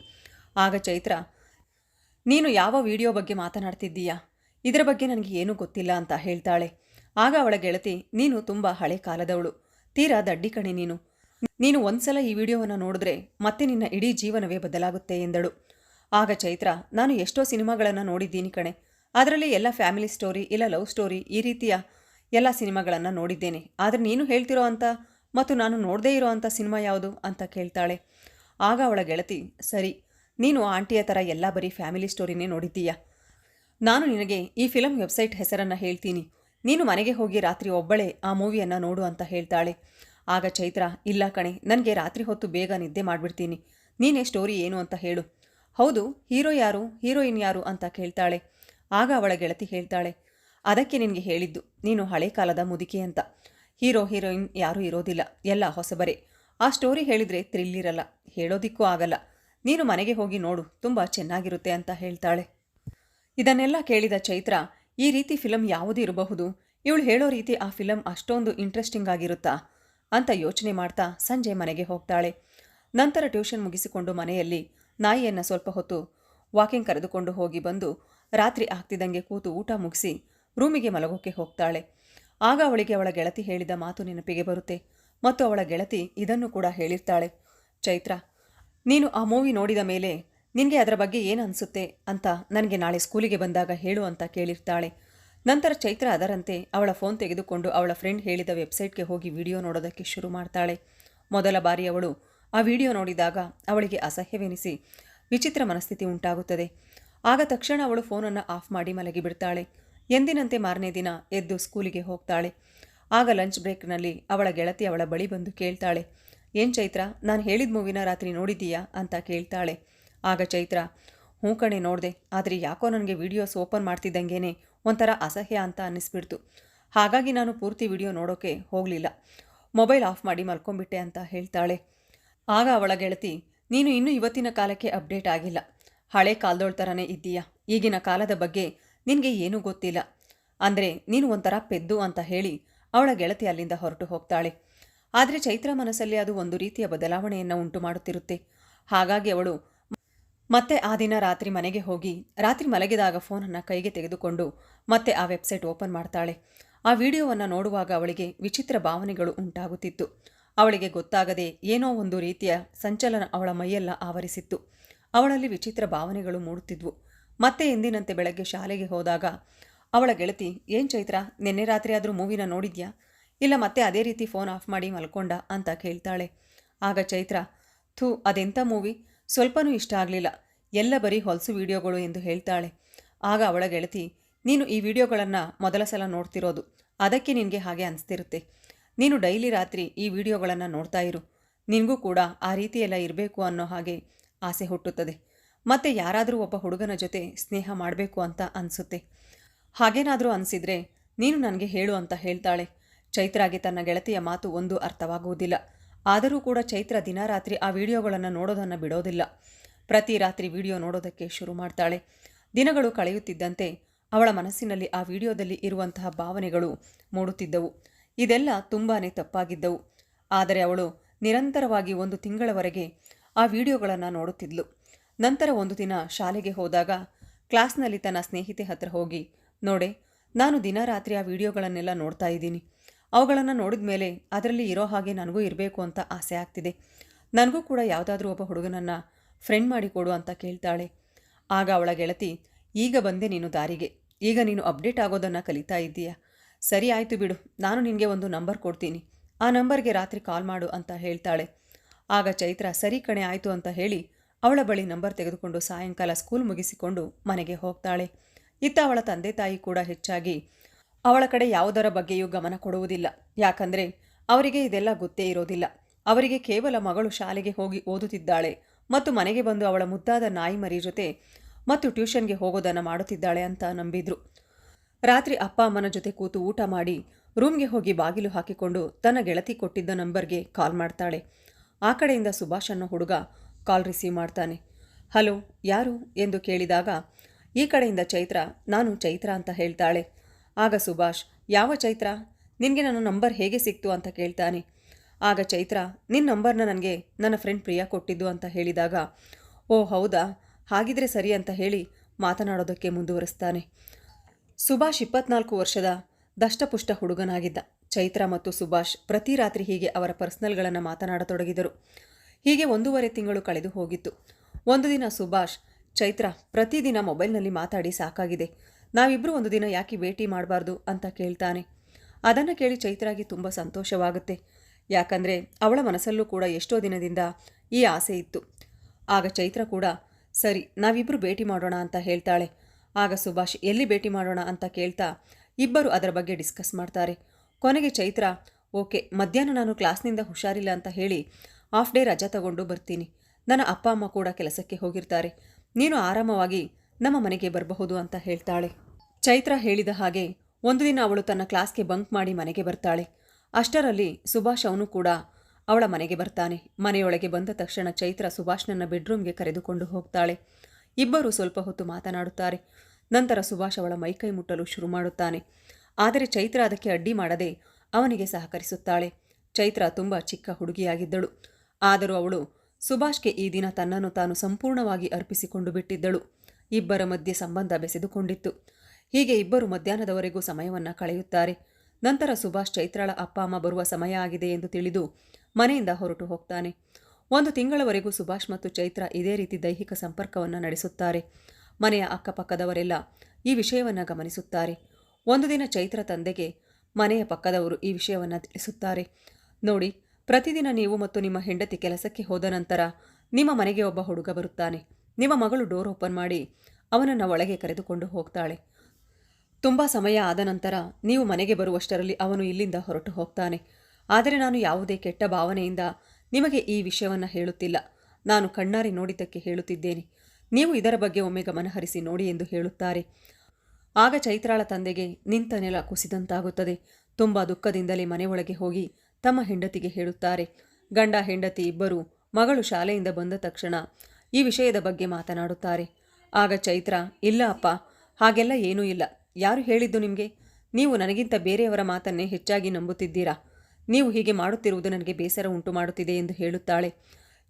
ಆಗ ಚೈತ್ರ, ನೀನು ಯಾವ ವಿಡಿಯೋ ಬಗ್ಗೆ ಮಾತನಾಡ್ತಿದ್ದೀಯಾ? ಇದರ ಬಗ್ಗೆ ನನಗೆ ಏನೂ ಗೊತ್ತಿಲ್ಲ ಅಂತ ಹೇಳ್ತಾಳೆ. ಆಗ ಅವಳ ಗೆಳತಿ, ನೀನು ತುಂಬ ಹಳೆ ಕಾಲದವಳು, ತೀರಾ ದಡ್ಡಿ ಕಣೆ ನೀನು. ನೀನು ಒಂದ್ಸಲ ಈ ವಿಡಿಯೋವನ್ನು ನೋಡಿದ್ರೆ ಮತ್ತೆ ನಿನ್ನ ಇಡೀ ಜೀವನವೇ ಬದಲಾಗುತ್ತೆ ಎಂದಳು. ಆಗ ಚೈತ್ರ, ನಾನು ಎಷ್ಟೋ ಸಿನಿಮಾಗಳನ್ನು ನೋಡಿದ್ದೀನಿ ಕಣೆ. ಅದರಲ್ಲಿ ಎಲ್ಲ ಫ್ಯಾಮಿಲಿ ಸ್ಟೋರಿ, ಇಲ್ಲ ಲವ್ ಸ್ಟೋರಿ, ಈ ರೀತಿಯ ಎಲ್ಲ ಸಿನಿಮಾಗಳನ್ನು ನೋಡಿದ್ದೇನೆ. ಆದರೆ ನೀನು ಹೇಳ್ತಿರೋ ಅಂಥ ಮತ್ತು ನಾನು ನೋಡದೇ ಇರೋ ಅಂಥ ಸಿನಿಮಾ ಯಾವುದು? ಅಂತ ಕೇಳ್ತಾಳೆ. ಆಗ ಅವಳ ಗೆಳತಿ, ಸರಿ, ನೀನು ಆಂಟಿಯ ಥರ ಎಲ್ಲ ಬರೀ ಫ್ಯಾಮಿಲಿ ಸ್ಟೋರಿನೇ ನೋಡಿದ್ದೀಯಾ? ನಾನು ನಿನಗೆ ಈ ಫಿಲಮ್ ವೆಬ್ಸೈಟ್ ಹೆಸರನ್ನು ಹೇಳ್ತೀನಿ. ನೀನು ಮನೆಗೆ ಹೋಗಿ ರಾತ್ರಿ ಒಬ್ಬಳೇ ಆ ಮೂವಿಯನ್ನು ನೋಡು ಅಂತ ಹೇಳ್ತಾಳೆ. ಆಗ ಚೈತ್ರ, ಇಲ್ಲ ಕಣೆ, ನನಗೆ ರಾತ್ರಿ ಹೊತ್ತು ಬೇಗ ನಿದ್ದೆ ಮಾಡಿಬಿಡ್ತೀನಿ. ನೀನೇ ಸ್ಟೋರಿ ಏನು ಅಂತ ಹೇಳು. ಹೌದು, ಹೀರೋ ಯಾರು, ಹೀರೋಯಿನ್ ಯಾರು? ಅಂತ ಕೇಳ್ತಾಳೆ. ಆಗ ಅವಳ ಗೆಳತಿ ಹೇಳ್ತಾಳೆ, ಅದಕ್ಕೆ ನಿನಗೆ ಹೇಳಿದ್ದು, ನೀನು ಹಳೆ ಕಾಲದ ಮುದುಕಿ ಅಂತ. ಹೀರೋ, ಹೀರೋಯಿನ್ ಯಾರೂ ಇರೋದಿಲ್ಲ. ಎಲ್ಲ ಹೊಸಬರೇ. ಆ ಸ್ಟೋರಿ ಹೇಳಿದರೆ ಥ್ರಿಲ್ ಇರಲ್ಲ ಹೇಳೋದಿಕ್ಕೂ ಆಗಲ್ಲ. ನೀನು ಮನೆಗೆ ಹೋಗಿ ನೋಡು. ತುಂಬ ಚೆನ್ನಾಗಿರುತ್ತೆ ಅಂತ ಹೇಳ್ತಾಳೆ. ಇದನ್ನೆಲ್ಲ ಕೇಳಿದ ಚೈತ್ರ, ಈ ರೀತಿ ಫಿಲಂ ಯಾವುದು ಇರಬಹುದು. ಇವಳು ಹೇಳೋ ರೀತಿ ಆ ಫಿಲಂ ಅಷ್ಟೊಂದು ಇಂಟ್ರೆಸ್ಟಿಂಗ್ ಆಗಿರುತ್ತಾ? ಅಂತ ಯೋಚನೆ ಮಾಡ್ತಾ ಸಂಜೆ ಮನೆಗೆ ಹೋಗ್ತಾಳೆ. ನಂತರ ಟ್ಯೂಷನ್ ಮುಗಿಸಿಕೊಂಡು ಮನೆಯಲ್ಲಿ ನಾಯಿಯನ್ನು ಸ್ವಲ್ಪ ಹೊತ್ತು ವಾಕಿಂಗ್ ಕರೆದುಕೊಂಡು ಹೋಗಿ ಬಂದು ರಾತ್ರಿ ಆಗ್ತಿದ್ದಂಗೆ ಕೂತು ಊಟ ಮುಗಿಸಿ ರೂಮಿಗೆ ಮಲಗೋಕೆ ಹೋಗ್ತಾಳೆ. ಆಗ ಅವಳಿಗೆ ಅವಳ ಗೆಳತಿ ಹೇಳಿದ ಮಾತು ನೆನಪಿಗೆ ಬರುತ್ತೆ. ಮತ್ತು ಅವಳ ಗೆಳತಿ ಇದನ್ನು ಕೂಡ ಹೇಳಿರ್ತಾಳೆ. ಚೈತ್ರ, ನೀನು ಆ ಮೂವಿ ನೋಡಿದ ಮೇಲೆ ನಿನಗೆ ಅದರ ಬಗ್ಗೆ ಏನು ಅನಿಸುತ್ತೆ ಅಂತ ನನಗೆ ನಾಳೆ ಸ್ಕೂಲಿಗೆ ಬಂದಾಗ ಹೇಳು ಅಂತ ಕೇಳಿರ್ತಾಳೆ. ನಂತರ ಚೈತ್ರ ಅದರಂತೆ ಅವಳ ಫೋನ್ ತೆಗೆದುಕೊಂಡು ಅವಳ ಫ್ರೆಂಡ್ ಹೇಳಿದ ವೆಬ್ಸೈಟ್ಗೆ ಹೋಗಿ ವಿಡಿಯೋ ನೋಡೋದಕ್ಕೆ ಶುರು ಮಾಡ್ತಾಳೆ. ಮೊದಲ ಬಾರಿ ಅವಳು ಆ ವಿಡಿಯೋ ನೋಡಿದಾಗ ಅವಳಿಗೆ ಅಸಹ್ಯವೆನಿಸಿ ವಿಚಿತ್ರ ಮನಸ್ಥಿತಿ ಉಂಟಾಗುತ್ತದೆ. ಆಗ ತಕ್ಷಣ ಅವಳು ಫೋನನ್ನು ಆಫ್ ಮಾಡಿ ಮಲಗಿಬಿಡ್ತಾಳೆ ಎಂದಿನಂತೆ ಮಾರನೇ ದಿನ ಎದ್ದು ಸ್ಕೂಲಿಗೆ ಹೋಗ್ತಾಳೆ. ಆಗ ಲಂಚ್ ಬ್ರೇಕ್ನಲ್ಲಿ ಅವಳ ಗೆಳತಿ ಅವಳ ಬಳಿ ಬಂದು ಕೇಳ್ತಾಳೆ, ಏನ್ ಚೈತ್ರ, ನಾನು ಹೇಳಿದ ಮೂವಿನ ರಾತ್ರಿ ನೋಡಿದ್ದೀಯಾ? ಅಂತ ಕೇಳ್ತಾಳೆ. ಆಗ ಚೈತ್ರ, ಹ್ಞೂ ಕಣೆ, ನೋಡಿದೆ. ಆದರೆ ಯಾಕೋ ನನಗೆ ವಿಡಿಯೋಸ್ ಓಪನ್ ಮಾಡ್ತಿದ್ದಂಗೆನೆ ಒಂಥರ ಅಸಹ್ಯ ಅಂತ ಅನ್ನಿಸ್ಬಿಡ್ತು. ಹಾಗಾಗಿ ನಾನು ಪೂರ್ತಿ ವಿಡಿಯೋ ನೋಡೋಕೆ ಹೋಗಲಿಲ್ಲ. ಮೊಬೈಲ್ ಆಫ್ ಮಾಡಿ ಮಲ್ಕೊಂಬಿಟ್ಟೆ ಅಂತ ಹೇಳ್ತಾಳೆ. ಆಗ ಅವಳ ಗೆಳತಿ, ನೀನು ಇನ್ನೂ ಇವತ್ತಿನ ಕಾಲಕ್ಕೆ ಅಪ್ಡೇಟ್ ಆಗಿಲ್ಲ. ಹಳೆ ಕಾಲದೋಳ್ ಥರನೇ ಇದ್ದೀಯಾ? ಈಗಿನ ಕಾಲದ ಬಗ್ಗೆ ನಿನಗೆ ಏನೂ ಗೊತ್ತಿಲ್ಲ. ಅಂದರೆ ನೀನು ಒಂಥರ ಪೆದ್ದು ಅಂತ ಹೇಳಿ ಅವಳ ಗೆಳತಿ ಅಲ್ಲಿಂದ ಹೊರಟು ಹೋಗ್ತಾಳೆ. ಆದರೆ ಚೈತ್ರ ಮನಸ್ಸಲ್ಲಿ ಅದು ಒಂದು ರೀತಿಯ ಬದಲಾವಣೆಯನ್ನು ಉಂಟು ಮಾಡುತ್ತಿರುತ್ತೆ. ಹಾಗಾಗಿ ಅವಳು ಮತ್ತೆ ಆ ದಿನ ರಾತ್ರಿ ಮನೆಗೆ ಹೋಗಿ, ರಾತ್ರಿ ಮಲಗಿದಾಗ ಫೋನನ್ನು ಕೈಗೆ ತೆಗೆದುಕೊಂಡು ಮತ್ತೆ ಆ ವೆಬ್ಸೈಟ್ ಓಪನ್ ಮಾಡ್ತಾಳೆ. ಆ ವಿಡಿಯೋವನ್ನು ನೋಡುವಾಗ ಅವಳಿಗೆ ವಿಚಿತ್ರ ಭಾವನೆಗಳು ಉಂಟಾಗುತ್ತಿತ್ತು. ಅವಳಿಗೆ ಗೊತ್ತಾಗದೆ ಏನೋ ಒಂದು ರೀತಿಯ ಸಂಚಲನ ಅವಳ ಮೈಯೆಲ್ಲ ಆವರಿಸಿತ್ತು. ಅವಳಲ್ಲಿ ವಿಚಿತ್ರ ಭಾವನೆಗಳು ಮೂಡುತ್ತಿದ್ವು. ಮತ್ತೆ ಎಂದಿನಂತೆ ಬೆಳಗ್ಗೆ ಶಾಲೆಗೆ ಹೋದಾಗ, ಅವಳ ಗೆಳತಿ, ಏನ್ ಚೈತ್ರ, ನಿನ್ನೆ ರಾತ್ರಿ ಆದರೂ ಮೂವಿನ ನೋಡಿದ್ಯಾ? ಇಲ್ಲ, ಮತ್ತೆ ಅದೇ ರೀತಿ ಫೋನ್ ಆಫ್ ಮಾಡಿ ಮಲ್ಕೊಂಡ ಅಂತ ಕೇಳ್ತಾಳೆ. ಆಗ ಚೈತ್ರ, ಥೂ ಅದೆಂಥ ಮೂವಿ? ಸ್ವಲ್ಪನೂ ಇಷ್ಟ ಆಗಲಿಲ್ಲ. ಎಲ್ಲ ಬರೀ ಹೊಲಸು ವಿಡಿಯೋಗಳು ಎಂದು ಹೇಳ್ತಾಳೆ. ಆಗ ಅವಳ ಗೆಳತಿ, ನೀನು ಈ ವಿಡಿಯೋಗಳನ್ನು ಮೊದಲ ಸಲ ನೋಡ್ತಿರೋದು. ಅದಕ್ಕೆ ನಿನಗೆ ಹಾಗೆ ಅನಿಸ್ತಿರುತ್ತೆ. ನೀನು ಡೈಲಿ ರಾತ್ರಿ ಈ ವಿಡಿಯೋಗಳನ್ನು ನೋಡ್ತಾ ಇರು. ನಿನಗೂ ಕೂಡ ಆ ರೀತಿಯೆಲ್ಲ ಇರಬೇಕು ಅನ್ನೋ ಹಾಗೆ ಆಸೆ ಹುಟ್ಟುತ್ತದೆ. ಮತ್ತೆ ಯಾರಾದರೂ ಒಬ್ಬ ಹುಡುಗನ ಜೊತೆ ಸ್ನೇಹ ಮಾಡಬೇಕು ಅಂತ ಅನಿಸುತ್ತೆ. ಹಾಗೇನಾದರೂ ಅನಿಸಿದ್ರೆ ನೀನು ನನಗೆ ಹೇಳು ಅಂತ ಹೇಳ್ತಾಳೆ. ಚೈತ್ರಾಗೆ ತನ್ನ ಗೆಳತಿಯ ಮಾತು ಒಂದು ಅರ್ಥವಾಗುವುದಿಲ್ಲ. ಆದರೂ ಕೂಡ ಚೈತ್ರ ದಿನ ರಾತ್ರಿ ಆ ವಿಡಿಯೋಗಳನ್ನು ನೋಡೋದನ್ನು ಬಿಡೋದಿಲ್ಲ. ಪ್ರತಿ ರಾತ್ರಿ ವಿಡಿಯೋ ನೋಡೋದಕ್ಕೆ ಶುರು ಮಾಡ್ತಾಳೆ. ದಿನಗಳು ಕಳೆಯುತ್ತಿದ್ದಂತೆ ಅವಳ ಮನಸ್ಸಿನಲ್ಲಿ ಆ ವಿಡಿಯೋದಲ್ಲಿ ಇರುವಂತಹ ಭಾವನೆಗಳು ಮೂಡುತ್ತಿದ್ದವು. ಇದೆಲ್ಲ ತುಂಬಾ ತಪ್ಪಾಗಿದ್ದವು. ಆದರೆ ಅವಳು ನಿರಂತರವಾಗಿ ಒಂದು ತಿಂಗಳವರೆಗೆ ಆ ವಿಡಿಯೋಗಳನ್ನು ನೋಡುತ್ತಿದ್ಲು. ನಂತರ ಒಂದು ದಿನ ಶಾಲೆಗೆ ಹೋದಾಗ ಕ್ಲಾಸ್ನಲ್ಲಿ ತನ್ನ ಸ್ನೇಹಿತೆ ಹತ್ರ ಹೋಗಿ, ನೋಡೆ, ನಾನು ದಿನ ರಾತ್ರಿ ಆ ವಿಡಿಯೋಗಳನ್ನೆಲ್ಲ ನೋಡ್ತಾ ಇದ್ದೀನಿ. ಅವುಗಳನ್ನು ನೋಡಿದ ಮೇಲೆ ಅದರಲ್ಲಿ ಇರೋ ಹಾಗೆ ನನಗೂ ಇರಬೇಕು ಅಂತ ಆಸೆ ಆಗ್ತಿದೆ. ನನಗೂ ಕೂಡ ಯಾವುದಾದ್ರೂ ಒಬ್ಬ ಹುಡುಗನನ್ನು ಫ್ರೆಂಡ್ ಮಾಡಿಕೊಡು ಅಂತ ಕೇಳ್ತಾಳೆ. ಆಗ ಅವಳ ಗೆಳತಿ, ಈಗ ಬಂದೆ ನೀನು ದಾರಿಗೆ. ಈಗ ನೀನು ಅಪ್ಡೇಟ್ ಆಗೋದನ್ನು ಕಲಿತಾ ಇದ್ದೀಯಾ? ಸರಿ ಆಯಿತು ಬಿಡು, ನಾನು ನಿನಗೆ ಒಂದು ನಂಬರ್ ಕೊಡ್ತೀನಿ. ಆ ನಂಬರ್ಗೆ ರಾತ್ರಿ ಕಾಲ್ ಮಾಡು ಅಂತ ಹೇಳ್ತಾಳೆ. ಆಗ ಚೈತ್ರ, ಸರಿ ಕಣೆ, ಆಯಿತು ಅಂತ ಹೇಳಿ ಅವಳ ಬಳಿ ನಂಬರ್ ತೆಗೆದುಕೊಂಡು ಸಾಯಂಕಾಲ ಸ್ಕೂಲ್ ಮುಗಿಸಿಕೊಂಡು ಮನೆಗೆ ಹೋಗ್ತಾಳೆ. ಇತ್ತ ಅವಳ ತಂದೆ ತಾಯಿ ಕೂಡ ಹೆಚ್ಚಾಗಿ ಅವಳ ಕಡೆ ಯಾವುದರ ಬಗ್ಗೆಯೂ ಗಮನ ಕೊಡುವುದಿಲ್ಲ. ಯಾಕಂದರೆ ಅವರಿಗೆ ಇದೆಲ್ಲ ಗೊತ್ತೇ ಇರೋದಿಲ್ಲ. ಅವರಿಗೆ ಕೇವಲ ಮಗಳು ಶಾಲೆಗೆ ಹೋಗಿ ಓದುತ್ತಿದ್ದಾಳೆ ಮತ್ತು ಮನೆಗೆ ಬಂದು ಅವಳ ಮುದ್ದಾದ ನಾಯಿ ಮರಿ ಜೊತೆ ಮತ್ತು ಟ್ಯೂಷನ್ಗೆ ಹೋಗೋದನ್ನು ಮಾಡುತ್ತಿದ್ದಾಳೆ ಅಂತ ನಂಬಿದ್ರು. ರಾತ್ರಿ ಅಪ್ಪ ಅಮ್ಮನ ಜೊತೆ ಕೂತು ಊಟ ಮಾಡಿ ರೂಮ್ಗೆ ಹೋಗಿ ಬಾಗಿಲು ಹಾಕಿಕೊಂಡು ತನ್ನ ಗೆಳತಿ ಕೊಟ್ಟಿದ್ದ ನಂಬರ್ಗೆ ಕಾಲ್ ಮಾಡ್ತಾಳೆ. ಆ ಕಡೆಯಿಂದ ಸುಭಾಷ್ ಅನ್ನೋ ಹುಡುಗ ಕಾಲ್ ರಿಸೀವ್ ಮಾಡ್ತಾನೆ. ಹಲೋ, ಯಾರು? ಎಂದು ಕೇಳಿದಾಗ, ಈ ಕಡೆಯಿಂದ ಚೈತ್ರ, ನಾನು ಚೈತ್ರ ಅಂತ ಹೇಳ್ತಾಳೆ. ಆಗ ಸುಭಾಷ್, ಯಾವ ಚೈತ್ರ? ನಿನಗೆ ನನ್ನ ನಂಬರ್ ಹೇಗೆ ಸಿಕ್ತು ಅಂತ ಕೇಳ್ತಾನೆ. ಆಗ ಚೈತ್ರ ನಿನ್ನ ನಂಬರ್ನ ನನಗೆ ನನ್ನ ಫ್ರೆಂಡ್ ಪ್ರಿಯಾ ಕೊಟ್ಟಿದ್ದು ಅಂತ ಹೇಳಿದಾಗ, ಓ ಹೌದಾ? ಹಾಗಿದ್ರೆ ಸರಿ ಅಂತ ಹೇಳಿ ಮಾತನಾಡೋದಕ್ಕೆ ಮುಂದುವರಿಸ್ತಾನೆ. ಸುಭಾಷ್ ಇಪ್ಪತ್ನಾಲ್ಕು ವರ್ಷದ ದಷ್ಟಪುಷ್ಟ ಹುಡುಗನಾಗಿದ್ದ. ಚೈತ್ರ ಮತ್ತು ಸುಭಾಷ್ ಪ್ರತಿ ರಾತ್ರಿ ಹೀಗೆ ಅವರ ಪರ್ಸ್ನಲ್ಗಳನ್ನು ಮಾತನಾಡತೊಡಗಿದರು. ಹೀಗೆ ಒಂದೂವರೆ ತಿಂಗಳು ಕಳೆದು ಹೋಗಿತ್ತು. ಒಂದು ದಿನ ಸುಭಾಷ್, ಚೈತ್ರ ಪ್ರತಿದಿನ ಮೊಬೈಲ್ನಲ್ಲಿ ಮಾತಾಡಿ ಸಾಕಾಗಿದೆ. ನಾವಿಬ್ಬರು ಒಂದು ದಿನ ಯಾಕೆ ಭೇಟಿ ಮಾಡಬಾರ್ದು ಅಂತ ಕೇಳ್ತಾನೆ. ಅದನ್ನು ಕೇಳಿ ಚೈತ್ರಾಗಿ ತುಂಬ ಸಂತೋಷವಾಗುತ್ತೆ. ಯಾಕಂದರೆ ಅವಳ ಮನಸ್ಸಲ್ಲೂ ಕೂಡ ಎಷ್ಟೋ ದಿನದಿಂದ ಈ ಆಸೆ ಇತ್ತು. ಆಗ ಚೈತ್ರ ಕೂಡ, ಸರಿ ನಾವಿಬ್ಬರು ಭೇಟಿ ಮಾಡೋಣ ಅಂತ ಹೇಳ್ತಾಳೆ. ಆಗ ಸುಭಾಷ್, ಎಲ್ಲಿ ಭೇಟಿ ಮಾಡೋಣ ಅಂತ ಕೇಳ್ತಾ ಇಬ್ಬರು ಅದರ ಬಗ್ಗೆ ಡಿಸ್ಕಸ್ ಮಾಡ್ತಾರೆ. ಕೊನೆಗೆ ಚೈತ್ರ, ಓಕೆ, ಮಧ್ಯಾಹ್ನ ನಾನು ಕ್ಲಾಸ್ನಿಂದ ಹುಷಾರಿಲ್ಲ ಅಂತ ಹೇಳಿ ಹಾಫ್ ಡೇ ರಜಾ ತಗೊಂಡು ಬರ್ತೀನಿ. ನನ್ನ ಅಪ್ಪ, ಅಮ್ಮ ಕೂಡ ಕೆಲಸಕ್ಕೆ ಹೋಗಿರ್ತಾರೆ. ನೀನು ಆರಾಮವಾಗಿ ನಮ್ಮ ಮನೆಗೆ ಬರಬಹುದು ಅಂತ ಹೇಳ್ತಾಳೆ. ಚೈತ್ರ ಹೇಳಿದ ಹಾಗೆ ಒಂದು ದಿನ ಅವಳು ತನ್ನ ಕ್ಲಾಸ್ಗೆ ಬಂಕ್ ಮಾಡಿ ಮನೆಗೆ ಬರ್ತಾಳೆ. ಅಷ್ಟರಲ್ಲಿ ಸುಭಾಷ್ ಅವನು ಕೂಡ ಅವಳ ಮನೆಗೆ ಬರ್ತಾನೆ. ಮನೆಯೊಳಗೆ ಬಂದ ತಕ್ಷಣ ಚೈತ್ರ ಸುಭಾಷ್ನನ್ನ ಬೆಡ್ರೂಮ್ಗೆ ಕರೆದುಕೊಂಡು ಹೋಗ್ತಾಳೆ. ಇಬ್ಬರು ಸ್ವಲ್ಪ ಹೊತ್ತು ಮಾತನಾಡುತ್ತಾರೆ. ನಂತರ ಸುಭಾಷ್ ಅವಳ ಮೈಕೈ ಮುಟ್ಟಲು ಶುರು ಮಾಡುತ್ತಾನೆ. ಆದರೆ ಚೈತ್ರ ಅದಕ್ಕೆ ಅಡ್ಡಿ ಮಾಡದೆ ಅವನಿಗೆ ಸಹಕರಿಸುತ್ತಾಳೆ. ಚೈತ್ರ ತುಂಬ ಚಿಕ್ಕ ಹುಡುಗಿಯಾಗಿದ್ದಳು. ಆದರೂ ಅವಳು ಸುಭಾಷ್ಗೆ ಈ ದಿನ ತನ್ನನ್ನು ತಾನು ಸಂಪೂರ್ಣವಾಗಿ ಅರ್ಪಿಸಿಕೊಂಡು ಬಿಟ್ಟಿದ್ದಳು. ಇಬ್ಬರ ಮಧ್ಯೆ ಸಂಬಂಧ ಬೆಸೆದುಕೊಂಡಿತ್ತು. ಹೀಗೆ ಇಬ್ಬರು ಮಧ್ಯಾಹ್ನದವರೆಗೂ ಸಮಯವನ್ನು ಕಳೆಯುತ್ತಾರೆ. ನಂತರ ಸುಭಾಷ್ ಚೈತ್ರಾಳ ಅಪ್ಪ ಅಮ್ಮ ಬರುವ ಸಮಯ ಆಗಿದೆ ಎಂದು ತಿಳಿದು ಮನೆಯಿಂದ ಹೊರಟು ಹೋಗ್ತಾನೆ. ಒಂದು ತಿಂಗಳವರೆಗೂ ಸುಭಾಷ್ ಮತ್ತು ಚೈತ್ರ ಇದೇ ರೀತಿ ದೈಹಿಕ ಸಂಪರ್ಕವನ್ನು ನಡೆಸುತ್ತಾರೆ. ಮನೆಯ ಅಕ್ಕಪಕ್ಕದವರೆಲ್ಲ ಈ ವಿಷಯವನ್ನು ಗಮನಿಸುತ್ತಾರೆ. ಒಂದು ದಿನ ಚೈತ್ರ ತಂದೆಗೆ ಮನೆಯ ಪಕ್ಕದವರು ಈ ವಿಷಯವನ್ನು ತಿಳಿಸುತ್ತಾರೆ. ನೋಡಿ ಪ್ರತಿದಿನ ನೀವು ಮತ್ತು ನಿಮ್ಮ ಹೆಂಡತಿ ಕೆಲಸಕ್ಕೆ ಹೋದ ನಂತರ ನಿಮ್ಮ ಮನೆಗೆ ಒಬ್ಬ ಹುಡುಗ ಬರುತ್ತಾನೆ. ನಿಮ್ಮ ಮಗಳು ಡೋರ್ ಓಪನ್ ಮಾಡಿ ಅವನನ್ನು ಒಳಗೆ ಕರೆದುಕೊಂಡು ಹೋಗ್ತಾಳೆ. ತುಂಬ ಸಮಯ ಆದ ನಂತರ ನೀವು ಮನೆಗೆ ಬರುವಷ್ಟರಲ್ಲಿ ಅವನು ಇಲ್ಲಿಂದ ಹೊರಟು ಹೋಗ್ತಾನೆ. ಆದರೆ ನಾನು ಯಾವುದೇ ಕೆಟ್ಟ ಭಾವನೆಯಿಂದ ನಿಮಗೆ ಈ ವಿಷಯವನ್ನು ಹೇಳುತ್ತಿಲ್ಲ. ನಾನು ಕಣ್ಣಾರಿ ನೋಡಿದ್ದಕ್ಕೆ ಹೇಳುತ್ತಿದ್ದೇನೆ. ನೀವು ಇದರ ಬಗ್ಗೆ ಒಮ್ಮೆ ಗಮನಹರಿಸಿ ನೋಡಿ ಎಂದು ಹೇಳುತ್ತಾರೆ. ಆಗ ಚೈತ್ರಾಳ ತಂದೆಗೆ ನಿಂತ ನೆಲ ಕುಸಿದಂತಾಗುತ್ತದೆ. ತುಂಬ ದುಃಖದಿಂದಲೇ ಮನೆಯೊಳಗೆ ಹೋಗಿ ತಮ್ಮ ಹೆಂಡತಿಗೆ ಹೇಳುತ್ತಾರೆ. ಗಂಡ ಹೆಂಡತಿ ಇಬ್ಬರು ಮಗಳು ಶಾಲೆಯಿಂದ ಬಂದ ತಕ್ಷಣ ಈ ವಿಷಯದ ಬಗ್ಗೆ ಮಾತನಾಡುತ್ತಾರೆ. ಆಗ ಚೈತ್ರ, ಇಲ್ಲ ಅಪ್ಪ, ಹಾಗೆಲ್ಲ ಏನೂ ಇಲ್ಲ. ಯಾರು ಹೇಳಿದ್ದು ನಿಮಗೆ? ನೀವು ನನಗಿಂತ ಬೇರೆಯವರ ಮಾತನ್ನೇ ಹೆಚ್ಚಾಗಿ ನಂಬುತ್ತಿದ್ದೀರಾ? ನೀವು ಹೀಗೆ ಮಾಡುತ್ತಿರುವುದು ನನಗೆ ಬೇಸರ ಉಂಟು ಮಾಡುತ್ತಿದೆ ಎಂದು ಹೇಳುತ್ತಾಳೆ.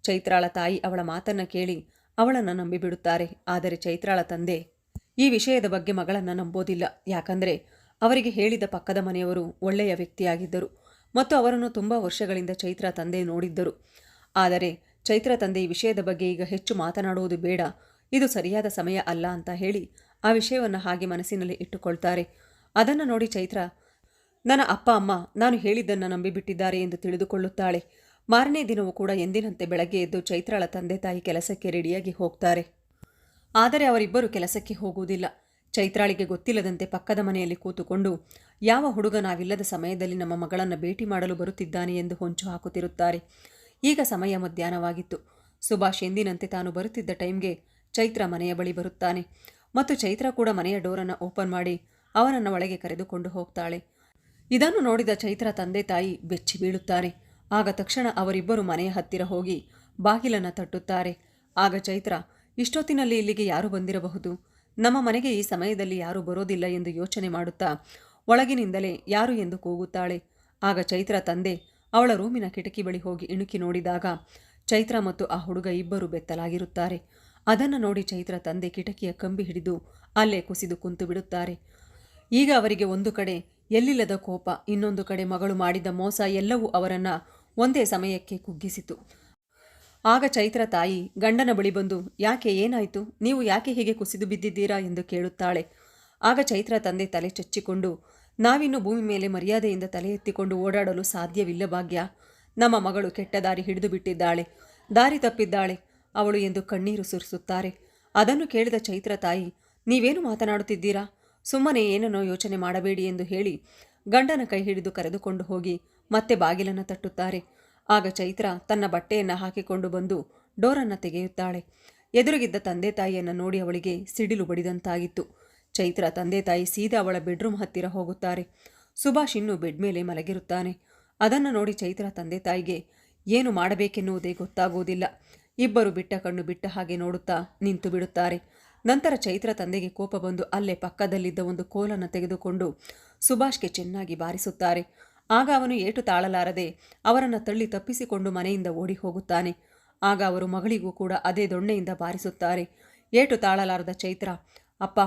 ಚೈತ್ರಾಳ ತಾಯಿ ಅವಳ ಮಾತನ್ನ ಕೇಳಿ ಅವಳನ್ನು ನಂಬಿಬಿಡುತ್ತಾರೆ. ಆದರೆ ಚೈತ್ರಾಳ ತಂದೆ, ಈ ವಿಷಯದ ಬಗ್ಗೆ ಮಗಳನ್ನು ನಂಬೋದಿಲ್ಲ. ಯಾಕಂದರೆ ಅವರಿಗೆ ಹೇಳಿದ ಪಕ್ಕದ ಮನೆಯವರು ಒಳ್ಳೆಯ ವ್ಯಕ್ತಿಯಾಗಿದ್ದರು. ಮತ್ತು ಅವರನ್ನು ತುಂಬ ವರ್ಷಗಳಿಂದ ಚೈತ್ರ ತಂದೆ ನೋಡಿದ್ದರು. ಆದರೆ ಚೈತ್ರ ತಂದೆ ಈ ವಿಷಯದ ಬಗ್ಗೆ ಈಗ ಹೆಚ್ಚು ಮಾತನಾಡುವುದು ಬೇಡ. ಇದು ಸರಿಯಾದ ಸಮಯ ಅಲ್ಲ ಅಂತ ಹೇಳಿ ಆ ವಿಷಯವನ್ನು ಹಾಗೆ ಮನಸ್ಸಿನಲ್ಲಿ ಇಟ್ಟುಕೊಳ್ತಾರೆ. ಅದನ್ನು ನೋಡಿ ಚೈತ್ರ, ನನ್ನ ಅಪ್ಪ, ಅಮ್ಮ, ನಾನು ಹೇಳಿದ್ದನ್ನು ನಂಬಿಬಿಟ್ಟಿದ್ದಾರೆ ಎಂದು ತಿಳಿದುಕೊಳ್ಳುತ್ತಾಳೆ. ಮಾರನೇ ದಿನವೂ ಕೂಡ ಎಂದಿನಂತೆ ಬೆಳಗ್ಗೆ ಎದ್ದು ಚೈತ್ರಳ ತಂದೆ ತಾಯಿ ಕೆಲಸಕ್ಕೆ ರೆಡಿಯಾಗಿ ಹೋಗ್ತಾರೆ. ಆದರೆ ಅವರಿಬ್ಬರು ಕೆಲಸಕ್ಕೆ ಹೋಗುವುದಿಲ್ಲ. ಚೈತ್ರಾಳಿಗೆ ಗೊತ್ತಿಲ್ಲದಂತೆ ಪಕ್ಕದ ಮನೆಯಲ್ಲಿ ಕೂತುಕೊಂಡು, ಯಾವ ಹುಡುಗ ನಾವಿಲ್ಲದ ಸಮಯದಲ್ಲಿ ನಮ್ಮ ಮಗಳನ್ನು ಭೇಟಿ ಮಾಡಲು ಬರುತ್ತಿದ್ದಾನೆ ಎಂದು ಹೊಂಚು ಹಾಕುತ್ತಿರುತ್ತಾರೆ. ಈಗ ಸಮಯ ಮಧ್ಯಾಹ್ನವಾಗಿತ್ತು. ಸುಭಾಷ್ ಎಂದಿನಂತೆ ತಾನು ಬರುತ್ತಿದ್ದ ಟೈಮ್ಗೆ ಚೈತ್ರ ಮನೆಯ ಬಳಿ ಬರುತ್ತಾನೆ. ಮತ್ತು ಚೈತ್ರ ಕೂಡ ಮನೆಯ ಡೋರನ್ನು ಓಪನ್ ಮಾಡಿ ಅವನನ್ನು ಒಳಗೆ ಕರೆದುಕೊಂಡು ಹೋಗ್ತಾಳೆ. ಇದನ್ನು ನೋಡಿದ ಚೈತ್ರ ತಂದೆ ತಾಯಿ ಬೆಚ್ಚಿ ಬೀಳುತ್ತಾರೆ. ಆಗ ತಕ್ಷಣ ಅವರಿಬ್ಬರು ಮನೆಯ ಹತ್ತಿರ ಹೋಗಿ ಬಾಗಿಲನ್ನು ತಟ್ಟುತ್ತಾರೆ. ಆಗ ಚೈತ್ರ, ಇಷ್ಟೊತ್ತಿನಲ್ಲಿ ಇಲ್ಲಿಗೆ ಯಾರು ಬಂದಿರಬಹುದು? ನಮ್ಮ ಮನೆಗೆ ಈ ಸಮಯದಲ್ಲಿ ಯಾರೂ ಬರೋದಿಲ್ಲ ಎಂದು ಯೋಚನೆ ಮಾಡುತ್ತಾ ಒಳಗಿನಿಂದಲೇ ಯಾರು ಎಂದು ಕೂಗುತ್ತಾಳೆ. ಆಗ ಚೈತ್ರ ತಂದೆ ಅವಳ ರೂಮಿನ ಕಿಟಕಿ ಬಳಿ ಹೋಗಿ ಇಣುಕಿ ನೋಡಿದಾಗ ಚೈತ್ರ ಮತ್ತು ಆ ಹುಡುಗ ಇಬ್ಬರು ಬೆತ್ತಲಾಗಿರುತ್ತಾರೆ. ಅದನ್ನು ನೋಡಿ ಚೈತ್ರ ತಂದೆ ಕಿಟಕಿಯ ಕಂಬಿ ಹಿಡಿದು ಅಲ್ಲೇ ಕುಸಿದು ಕುಂತು ಬಿಡುತ್ತಾರೆ. ಈಗ ಅವರಿಗೆ ಒಂದು ಕಡೆ ಎಲ್ಲಿಲ್ಲದ ಕೋಪ, ಇನ್ನೊಂದು ಕಡೆ ಮಗಳು ಮಾಡಿದ ಮೋಸ ಎಲ್ಲವೂ ಅವರನ್ನು ಒಂದೇ ಸಮಯಕ್ಕೆ ಕುಗ್ಗಿಸಿತು. ಆಗ ಚೈತ್ರ ತಾಯಿ, ಗಂಡನ ಬಳಿ ಬಂದು, ಯಾಕೆ, ಏನಾಯಿತು? ನೀವು ಯಾಕೆ ಹೀಗೆ ಕುಸಿದು ಬಿದ್ದಿದ್ದೀರಾ? ಎಂದು ಕೇಳುತ್ತಾಳೆ. ಆಗ ಚೈತ್ರ ತಂದೆ ತಲೆ ಚಚ್ಚಿಕೊಂಡು, ನಾವಿನ್ನು ಭೂಮಿ ಮೇಲೆ ಮರ್ಯಾದೆಯಿಂದ ತಲೆ ಎತ್ತಿಕೊಂಡು ಓಡಾಡಲು ಸಾಧ್ಯವಿಲ್ಲ ಭಾಗ್ಯ. ನಮ್ಮ ಮಗಳು ಕೆಟ್ಟ ದಾರಿ ಹಿಡಿದು ಬಿಟ್ಟಿದ್ದಾಳೆ. ದಾರಿ ತಪ್ಪಿದ್ದಾಳೆ. ಅವಳು ಎಂದು ಕಣ್ಣೀರು ಸುರಿಸುತ್ತಾರೆ. ಅದನ್ನು ಕೇಳಿದ ಚೈತ್ರ ತಾಯಿ, ನೀವೇನು ಮಾತನಾಡುತ್ತಿದ್ದೀರಾ? ಸುಮ್ಮನೆ ಏನನ್ನೋ ಯೋಚನೆ ಮಾಡಬೇಡಿ ಎಂದು ಹೇಳಿ, ಗಂಡನ ಕೈ ಹಿಡಿದು ಕರೆದುಕೊಂಡು ಹೋಗಿ ಮತ್ತೆ ಬಾಗಿಲನ್ನು ತಟ್ಟುತ್ತಾರೆ. ಆಗ ಚೈತ್ರ ತನ್ನ ಬಟ್ಟೆಯನ್ನು ಹಾಕಿಕೊಂಡು ಬಂದು ಡೋರನ್ನು ತೆಗೆಯುತ್ತಾಳೆ. ಎದುರಿಗಿದ್ದ ತಂದೆ ತಾಯಿಯನ್ನು ನೋಡಿ ಅವಳಿಗೆ ಸಿಡಿಲು ಬಡಿದಂತಾಗಿತ್ತು. ಚೈತ್ರ ತಂದೆ ತಾಯಿ ಸೀದಾ ಅವಳ ಬೆಡ್ರೂಮ್ ಹತ್ತಿರ ಹೋಗುತ್ತಾರೆ. ಸುಭಾಷ್ ಇನ್ನೂ ಬೆಡ್ ಮೇಲೆ ಮಲಗಿರುತ್ತಾನೆ. ಅದನ್ನು ನೋಡಿ ಚೈತ್ರ ತಂದೆ ತಾಯಿಗೆ, ಏನು ಮಾಡಬೇಕೆನ್ನುವುದೇ ಗೊತ್ತಾಗುವುದಿಲ್ಲ. ಇಬ್ಬರು ಬಿಟ್ಟ ಕಣ್ಣು ಬಿಟ್ಟ ಹಾಗೆ ನೋಡುತ್ತಾ ನಿಂತು ಬಿಡುತ್ತಾರೆ. ನಂತರ ಚೈತ್ರ ತಂದೆಗೆ ಕೋಪ ಬಂದು ಅಲ್ಲೇ ಪಕ್ಕದಲ್ಲಿದ್ದ ಒಂದು ಕೋಲನ್ನು ತೆಗೆದುಕೊಂಡು ಸುಭಾಷ್ಗೆ ಚೆನ್ನಾಗಿ ಬಾರಿಸುತ್ತಾರೆ. ಆಗ ಅವನು ಏಟು ತಾಳಲಾರದೆ ಅವರನ್ನು ತಳ್ಳಿ ತಪ್ಪಿಸಿಕೊಂಡು ಮನೆಯಿಂದ ಓಡಿ ಹೋಗುತ್ತಾನೆ. ಆಗ ಅವರು ಮಗಳಿಗೂ ಕೂಡ ಅದೇ ದೊಣ್ಣೆಯಿಂದ ಬಾರಿಸುತ್ತಾರೆ. ಏಟು ತಾಳಲಾರದ ಚೈತ್ರ, ಅಪ್ಪ,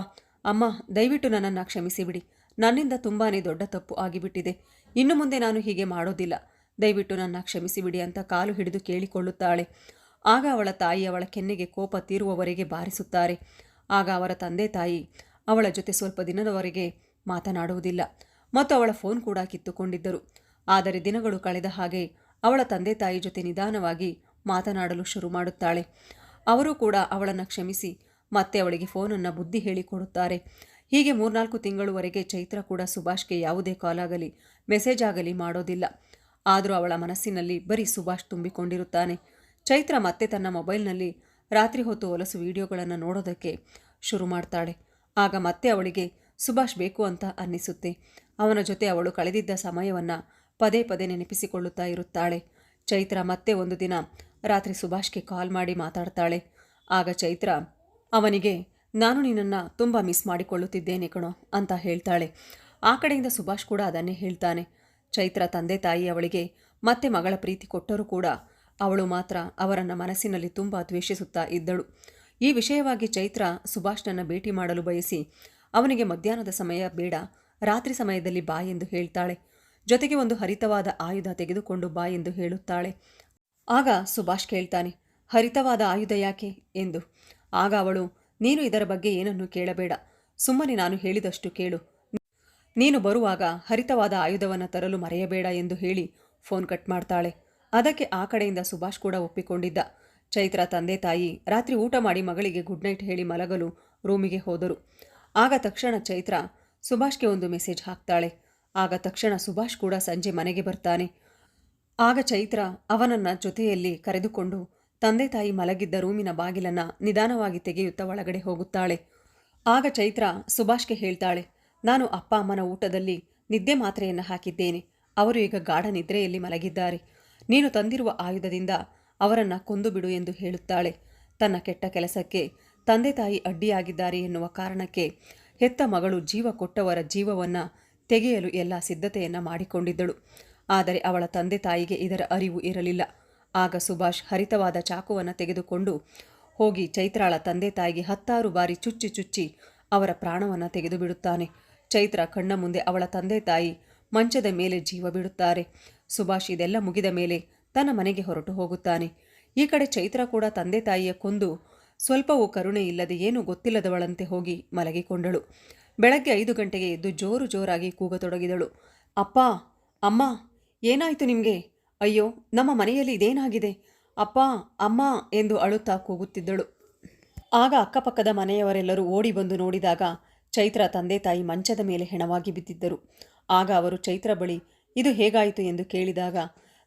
ಅಮ್ಮ, ದಯವಿಟ್ಟು ನನ್ನನ್ನು ಕ್ಷಮಿಸಿಬಿಡಿ. ನನ್ನಿಂದ ತುಂಬಾ ದೊಡ್ಡ ತಪ್ಪು ಆಗಿಬಿಟ್ಟಿದೆ. ಇನ್ನು ಮುಂದೆ ನಾನು ಹೀಗೆ ಮಾಡೋದಿಲ್ಲ. ದಯವಿಟ್ಟು ನನ್ನ ಕ್ಷಮಿಸಿಬಿಡಿ ಅಂತ ಕಾಲು ಹಿಡಿದು ಕೇಳಿಕೊಳ್ಳುತ್ತಾಳೆ. ಆಗ ಅವಳ ತಾಯಿ ಅವಳ ಕೆನ್ನೆಗೆ ಕೋಪ ತೀರುವವರೆಗೆ ಬಾರಿಸುತ್ತಾರೆ. ಆಗ ಅವರ ತಂದೆ ತಾಯಿ ಅವಳ ಜೊತೆ ಸ್ವಲ್ಪ ದಿನದವರೆಗೆ ಮಾತನಾಡುವುದಿಲ್ಲ. ಮತ್ತು ಅವಳ ಫೋನ್ ಕೂಡ ಕಿತ್ತುಕೊಂಡಿದ್ದರು. ಆದರೆ ದಿನಗಳು ಕಳೆದ ಹಾಗೆ ಅವಳ ತಂದೆ ತಾಯಿ ಜೊತೆ ನಿಧಾನವಾಗಿ ಮಾತನಾಡಲು ಶುರು ಮಾಡುತ್ತಾಳೆ. ಅವರು ಕೂಡ ಅವಳನ್ನು ಕ್ಷಮಿಸಿ ಮತ್ತೆ ಅವಳಿಗೆ ಫೋನನ್ನು ಬುದ್ಧಿ ಹೇಳಿಕೊಡುತ್ತಾರೆ ಹೀಗೆ ಮೂರ್ನಾಲ್ಕು ತಿಂಗಳವರೆಗೆ ಚೈತ್ರ ಕೂಡ ಸುಭಾಷ್ಗೆ ಯಾವುದೇ ಕಾಲ್ ಆಗಲಿ, ಮೆಸೇಜ್ ಆಗಲಿ ಮಾಡೋದಿಲ್ಲ. ಆದರೂ ಅವಳ ಮನಸ್ಸಿನಲ್ಲಿ ಬರೀ ಸುಭಾಷ್ ತುಂಬಿಕೊಂಡಿರುತ್ತಾನೆ. ಚೈತ್ರ ಮತ್ತೆ ತನ್ನ ಮೊಬೈಲ್ನಲ್ಲಿ ರಾತ್ರಿ ಹೊತ್ತು ಹೊಲಸು ವಿಡಿಯೋಗಳನ್ನು ನೋಡೋದಕ್ಕೆ ಶುರು ಮಾಡ್ತಾಳೆ. ಆಗ ಮತ್ತೆ ಅವಳಿಗೆ, ಸುಭಾಷ್ ಬೇಕು ಅಂತ ಅನ್ನಿಸುತ್ತೆ. ಅವನ ಜೊತೆ ಅವಳು ಕಳೆದಿದ್ದ ಸಮಯವನ್ನು ಪದೇ ಪದೇ ನೆನಪಿಸಿಕೊಳ್ಳುತ್ತಾ ಇರುತ್ತಾಳೆ. ಚೈತ್ರ ಮತ್ತೆ ಒಂದು ದಿನ ರಾತ್ರಿ ಸುಭಾಷ್ಗೆ ಕಾಲ್ ಮಾಡಿ ಮಾತಾಡ್ತಾಳೆ. ಆಗ ಚೈತ್ರ, ಅವನಿಗೆ, ನಾನು ನಿನ್ನನ್ನು ತುಂಬ ಮಿಸ್ ಮಾಡಿಕೊಳ್ಳುತ್ತಿದ್ದೇನೆ ಕಣೋ ಅಂತ ಹೇಳ್ತಾಳೆ. ಆ ಕಡೆಯಿಂದ ಸುಭಾಷ್ ಕೂಡ ಅದನ್ನೇ ಹೇಳ್ತಾನೆ. ಚೈತ್ರ ತಂದೆ ತಾಯಿ ಅವಳಿಗೆ ಮತ್ತೆ ಮಗಳ ಪ್ರೀತಿ ಕೊಟ್ಟರೂ ಕೂಡ ಅವಳು ಮಾತ್ರ ಅವರನ್ನು ಮನಸ್ಸಿನಲ್ಲಿ ತುಂಬ ದ್ವೇಷಿಸುತ್ತಾ ಇದ್ದಳು. ಈ ವಿಷಯವಾಗಿ ಚೈತ್ರ ಸುಭಾಷ್ನನ್ನು ಭೇಟಿ ಮಾಡಲು ಬಯಸಿ ಅವನಿಗೆ ಮಧ್ಯಾಹ್ನದ ಸಮಯ ಬೇಡ ರಾತ್ರಿ ಸಮಯದಲ್ಲಿ ಬಾ ಎಂದು ಹೇಳ್ತಾಳೆ. ಜೊತೆಗೆ ಒಂದು ಹರಿತವಾದ ಆಯುಧ ತೆಗೆದುಕೊಂಡು ಬಾ ಎಂದು ಹೇಳುತ್ತಾಳೆ. ಆಗ ಸುಭಾಷ್ ಕೇಳ್ತಾನೆ, ಹರಿತವಾದ ಆಯುಧ ಯಾಕೆ? ಎಂದು. ಆಗ ಅವಳು, ನೀನು ಇದರ ಬಗ್ಗೆ ಏನನ್ನು ಕೇಳಬೇಡ. ಸುಮ್ಮನೆ ನಾನು ಹೇಳಿದಷ್ಟು ಕೇಳು. ನೀನು ಬರುವಾಗ ಹರಿತವಾದ ಆಯುಧವನ್ನು ತರಲು ಮರೆಯಬೇಡ ಎಂದು ಹೇಳಿ ಫೋನ್ ಕಟ್ ಮಾಡ್ತಾಳೆ. ಅದಕ್ಕೆ ಆ ಕಡೆಯಿಂದ ಸುಭಾಷ್ ಕೂಡ ಒಪ್ಪಿಕೊಂಡಿದ್ದ. ಚೈತ್ರ ತಂದೆ ತಾಯಿ ರಾತ್ರಿ ಊಟ ಮಾಡಿ ಮಗಳಿಗೆ ಗುಡ್ ನೈಟ್ ಹೇಳಿ ಮಲಗಲು ರೂಮಿಗೆ ಹೋದರು. ಆಗ ತಕ್ಷಣ ಚೈತ್ರ ಸುಭಾಷ್ಗೆ ಒಂದು ಮೆಸೇಜ್ ಹಾಕ್ತಾಳೆ. ಆಗ ತಕ್ಷಣ ಸುಭಾಷ್ ಕೂಡ ಸಂಜೆ ಮನೆಗೆ ಬರ್ತಾನೆ. ಆಗ ಚೈತ್ರ ಅವನನ್ನ ಜೊತೆಯಲ್ಲಿ ಕರೆದುಕೊಂಡು ತಂದೆ ತಾಯಿ ಮಲಗಿದ್ದ ರೂಮಿನ ಬಾಗಿಲನ್ನ ನಿಧಾನವಾಗಿ ತೆಗೆಯುತ್ತಾ ಒಳಗಡೆ ಹೋಗುತ್ತಾಳೆ. ಆಗ ಚೈತ್ರ ಸುಭಾಷ್ಗೆ ಹೇಳ್ತಾಳೆ, ನಾನು ಅಪ್ಪ, ಅಮ್ಮನ ಊಟದಲ್ಲಿ ನಿದ್ದೆ ಮಾತ್ರೆಯನ್ನು ಹಾಕಿದ್ದೇನೆ. ಅವರು ಈಗ ಗಾಢ ನಿದ್ರೆಯಲ್ಲಿ ಮಲಗಿದ್ದಾರೆ. ನೀನು ತಂದಿರುವ ಆಯುಧದಿಂದ ಅವರನ್ನು ಕೊಂದು ಬಿಡು ಎಂದು ಹೇಳುತ್ತಾಳೆ. ತನ್ನ ಕೆಟ್ಟ ಕೆಲಸಕ್ಕೆ ತಂದೆ ತಾಯಿ ಅಡ್ಡಿಯಾಗಿದ್ದಾರೆ ಎನ್ನುವ ಕಾರಣಕ್ಕೆ ಹೆತ್ತ ಮಗಳು ಜೀವ ಕೊಟ್ಟವರ ಜೀವವನ್ನು ತೆಗೆಯಲು ಎಲ್ಲ ಸಿದ್ಧತೆಯನ್ನು ಮಾಡಿಕೊಂಡಿದ್ದಳು. ಆದರೆ ಅವಳ ತಂದೆ ತಾಯಿಗೆ ಇದರ ಅರಿವು ಇರಲಿಲ್ಲ. ಆಗ ಸುಭಾಷ್ ಹರಿತವಾದ ಚಾಕುವನ್ನು ತೆಗೆದುಕೊಂಡು ಹೋಗಿ ಚೈತ್ರಾಳ ತಂದೆ ತಾಯಿಗೆ ಹತ್ತಾರು ಬಾರಿ ಚುಚ್ಚಿ ಚುಚ್ಚಿ ಅವರ ಪ್ರಾಣವನ್ನು ತೆಗೆದು ಬಿಡುತ್ತಾನೆ ಚೈತ್ರ ಕಣ್ಣ ಮುಂದೆ ಅವಳ ತಂದೆ ತಾಯಿ ಮಂಚದ ಮೇಲೆ ಜೀವ ಬಿಡುತ್ತಾರೆ. ಸುಭಾಷ್ ಇದೆಲ್ಲ ಮುಗಿದ ಮೇಲೆ ತನ್ನ ಮನೆಗೆ ಹೊರಟು ಹೋಗುತ್ತಾನೆ. ಈ ಕಡೆ ಚೈತ್ರ ಕೂಡ ತಂದೆ ತಾಯಿಯ ಕೊಂದು ಸ್ವಲ್ಪವೂ ಕರುಣೆ ಇಲ್ಲದೆ ಏನೂ ಗೊತ್ತಿಲ್ಲದವಳಂತೆ ಹೋಗಿ ಮಲಗಿಕೊಂಡಳು. ಬೆಳಗ್ಗೆ ಐದು ಗಂಟೆಗೆ ಎದ್ದು ಜೋರು ಜೋರಾಗಿ ಕೂಗತೊಡಗಿದಳು. ಅಪ್ಪ, ಅಮ್ಮ, ಏನಾಯಿತು ನಿಮಗೆ? ಅಯ್ಯೋ, ನಮ್ಮ ಮನೆಯಲ್ಲಿ ಇದೇನಾಗಿದೆ? ಅಪ್ಪ, ಅಮ್ಮ ಎಂದು ಅಳುತ್ತಾ ಕೂಗುತ್ತಿದ್ದಳು. ಆಗ ಅಕ್ಕಪಕ್ಕದ ಮನೆಯವರೆಲ್ಲರೂ ಓಡಿ ಬಂದು ನೋಡಿದಾಗ ಚೈತ್ರ ತಂದೆ ತಾಯಿ ಮಂಚದ ಮೇಲೆ ಹೆಣವಾಗಿ ಬಿದ್ದಿದ್ದರು. ಆಗ ಅವರು, ಚೈತ್ರ ಬಳಿ, ಇದು ಹೇಗಾಯಿತು? ಎಂದು ಕೇಳಿದಾಗ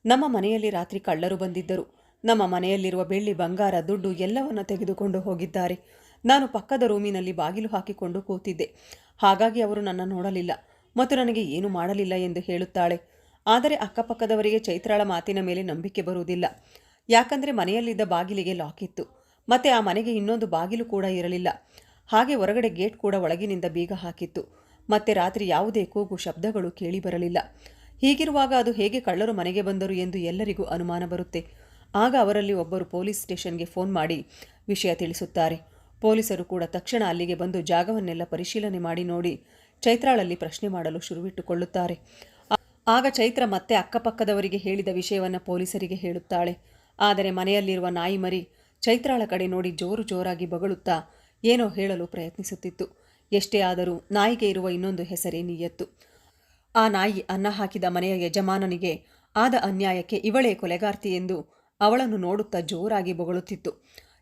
ನಮ್ಮ ಮನೆಯಲ್ಲಿ ರಾತ್ರಿ ಕಳ್ಳರು ಬಂದಿದ್ದರು. ನಮ್ಮ ಮನೆಯಲ್ಲಿರುವ ಬೆಳ್ಳಿ, ಬಂಗಾರ, ದುಡ್ಡು ಎಲ್ಲವನ್ನ ತೆಗೆದುಕೊಂಡು ಹೋಗಿದ್ದಾರೆ. ನಾನು ಪಕ್ಕದ ರೂಮಿನಲ್ಲಿ ಬಾಗಿಲು ಹಾಕಿಕೊಂಡು ಕೂತಿದ್ದೆ. ಹಾಗಾಗಿ ಅವರು ನನ್ನ ನೋಡಲಿಲ್ಲ. ಮತ್ತು ನನಗೆ ಏನು ಮಾಡಲಿಲ್ಲ ಎಂದು ಹೇಳುತ್ತಾಳೆ. ಆದರೆ ಅಕ್ಕಪಕ್ಕದವರಿಗೆ ಚೈತ್ರಾಳ ಮಾತಿನ ಮೇಲೆ ನಂಬಿಕೆ ಬರುವುದಿಲ್ಲ. ಯಾಕಂದರೆ ಮನೆಯಲ್ಲಿದ್ದ ಬಾಗಿಲಿಗೆ ಲಾಕ್ ಇತ್ತು. ಮತ್ತೆ ಆ ಮನೆಗೆ ಇನ್ನೊಂದು ಬಾಗಿಲು ಕೂಡ ಇರಲಿಲ್ಲ. ಹಾಗೆ ಹೊರಗಡೆ ಗೇಟ್ ಕೂಡ ಒಳಗಿನಿಂದ ಬೀಗ ಹಾಕಿತ್ತು. ಮತ್ತೆ ರಾತ್ರಿ ಯಾವುದೇ ಕೂಗು ಶಬ್ದಗಳು ಕೇಳಿ ಬರಲಿಲ್ಲ. ಹೀಗಿರುವಾಗ ಅದು ಹೇಗೆ ಕಳ್ಳರು ಮನೆಗೆ ಬಂದರು ಎಂದು ಎಲ್ಲರಿಗೂ ಅನುಮಾನ ಬರುತ್ತೆ. ಆಗ ಅವರಲ್ಲಿ ಒಬ್ಬರು ಪೊಲೀಸ್ ಸ್ಟೇಷನ್ಗೆ ಫೋನ್ ಮಾಡಿ ವಿಷಯ ತಿಳಿಸುತ್ತಾರೆ. ಪೊಲೀಸರು ಕೂಡ ತಕ್ಷಣ ಅಲ್ಲಿಗೆ ಬಂದು ಜಾಗವನ್ನೆಲ್ಲ ಪರಿಶೀಲನೆ ಮಾಡಿ ನೋಡಿ ಚೈತ್ರಾಳಲ್ಲಿ ಪ್ರಶ್ನೆ ಮಾಡಲು ಶುರುವಿಟ್ಟುಕೊಳ್ಳುತ್ತಾರೆ. ಆಗ ಚೈತ್ರ ಮತ್ತೆ ಅಕ್ಕಪಕ್ಕದವರಿಗೆ ಹೇಳಿದ ವಿಷಯವನ್ನು ಪೊಲೀಸರಿಗೆ ಹೇಳುತ್ತಾಳೆ. ಆದರೆ ಮನೆಯಲ್ಲಿರುವ ನಾಯಿ ಮರಿ ಚೈತ್ರಾಳ ಕಡೆ ನೋಡಿ ಜೋರು ಜೋರಾಗಿ ಬಗಳುತ್ತಾ ಏನೋ ಹೇಳಲು ಪ್ರಯತ್ನಿಸುತ್ತಿತ್ತು. ಎಷ್ಟೇ ಆದರೂ ನಾಯಿಗೆ ಇರುವ ಇನ್ನೊಂದು ಹೆಸರೇ ನಿಯತ್ತು ಆ ನಾಯಿ ಅನ್ನ ಹಾಕಿದ ಮನೆಯ ಯಜಮಾನನಿಗೆ ಆದ ಅನ್ಯಾಯಕ್ಕೆ ಇವಳೇ ಕೊಲೆಗಾರ್ತಿ ಎಂದು ಅವಳನ್ನು ನೋಡುತ್ತಾ ಜೋರಾಗಿ ಬೊಗಳುತ್ತಿತ್ತು.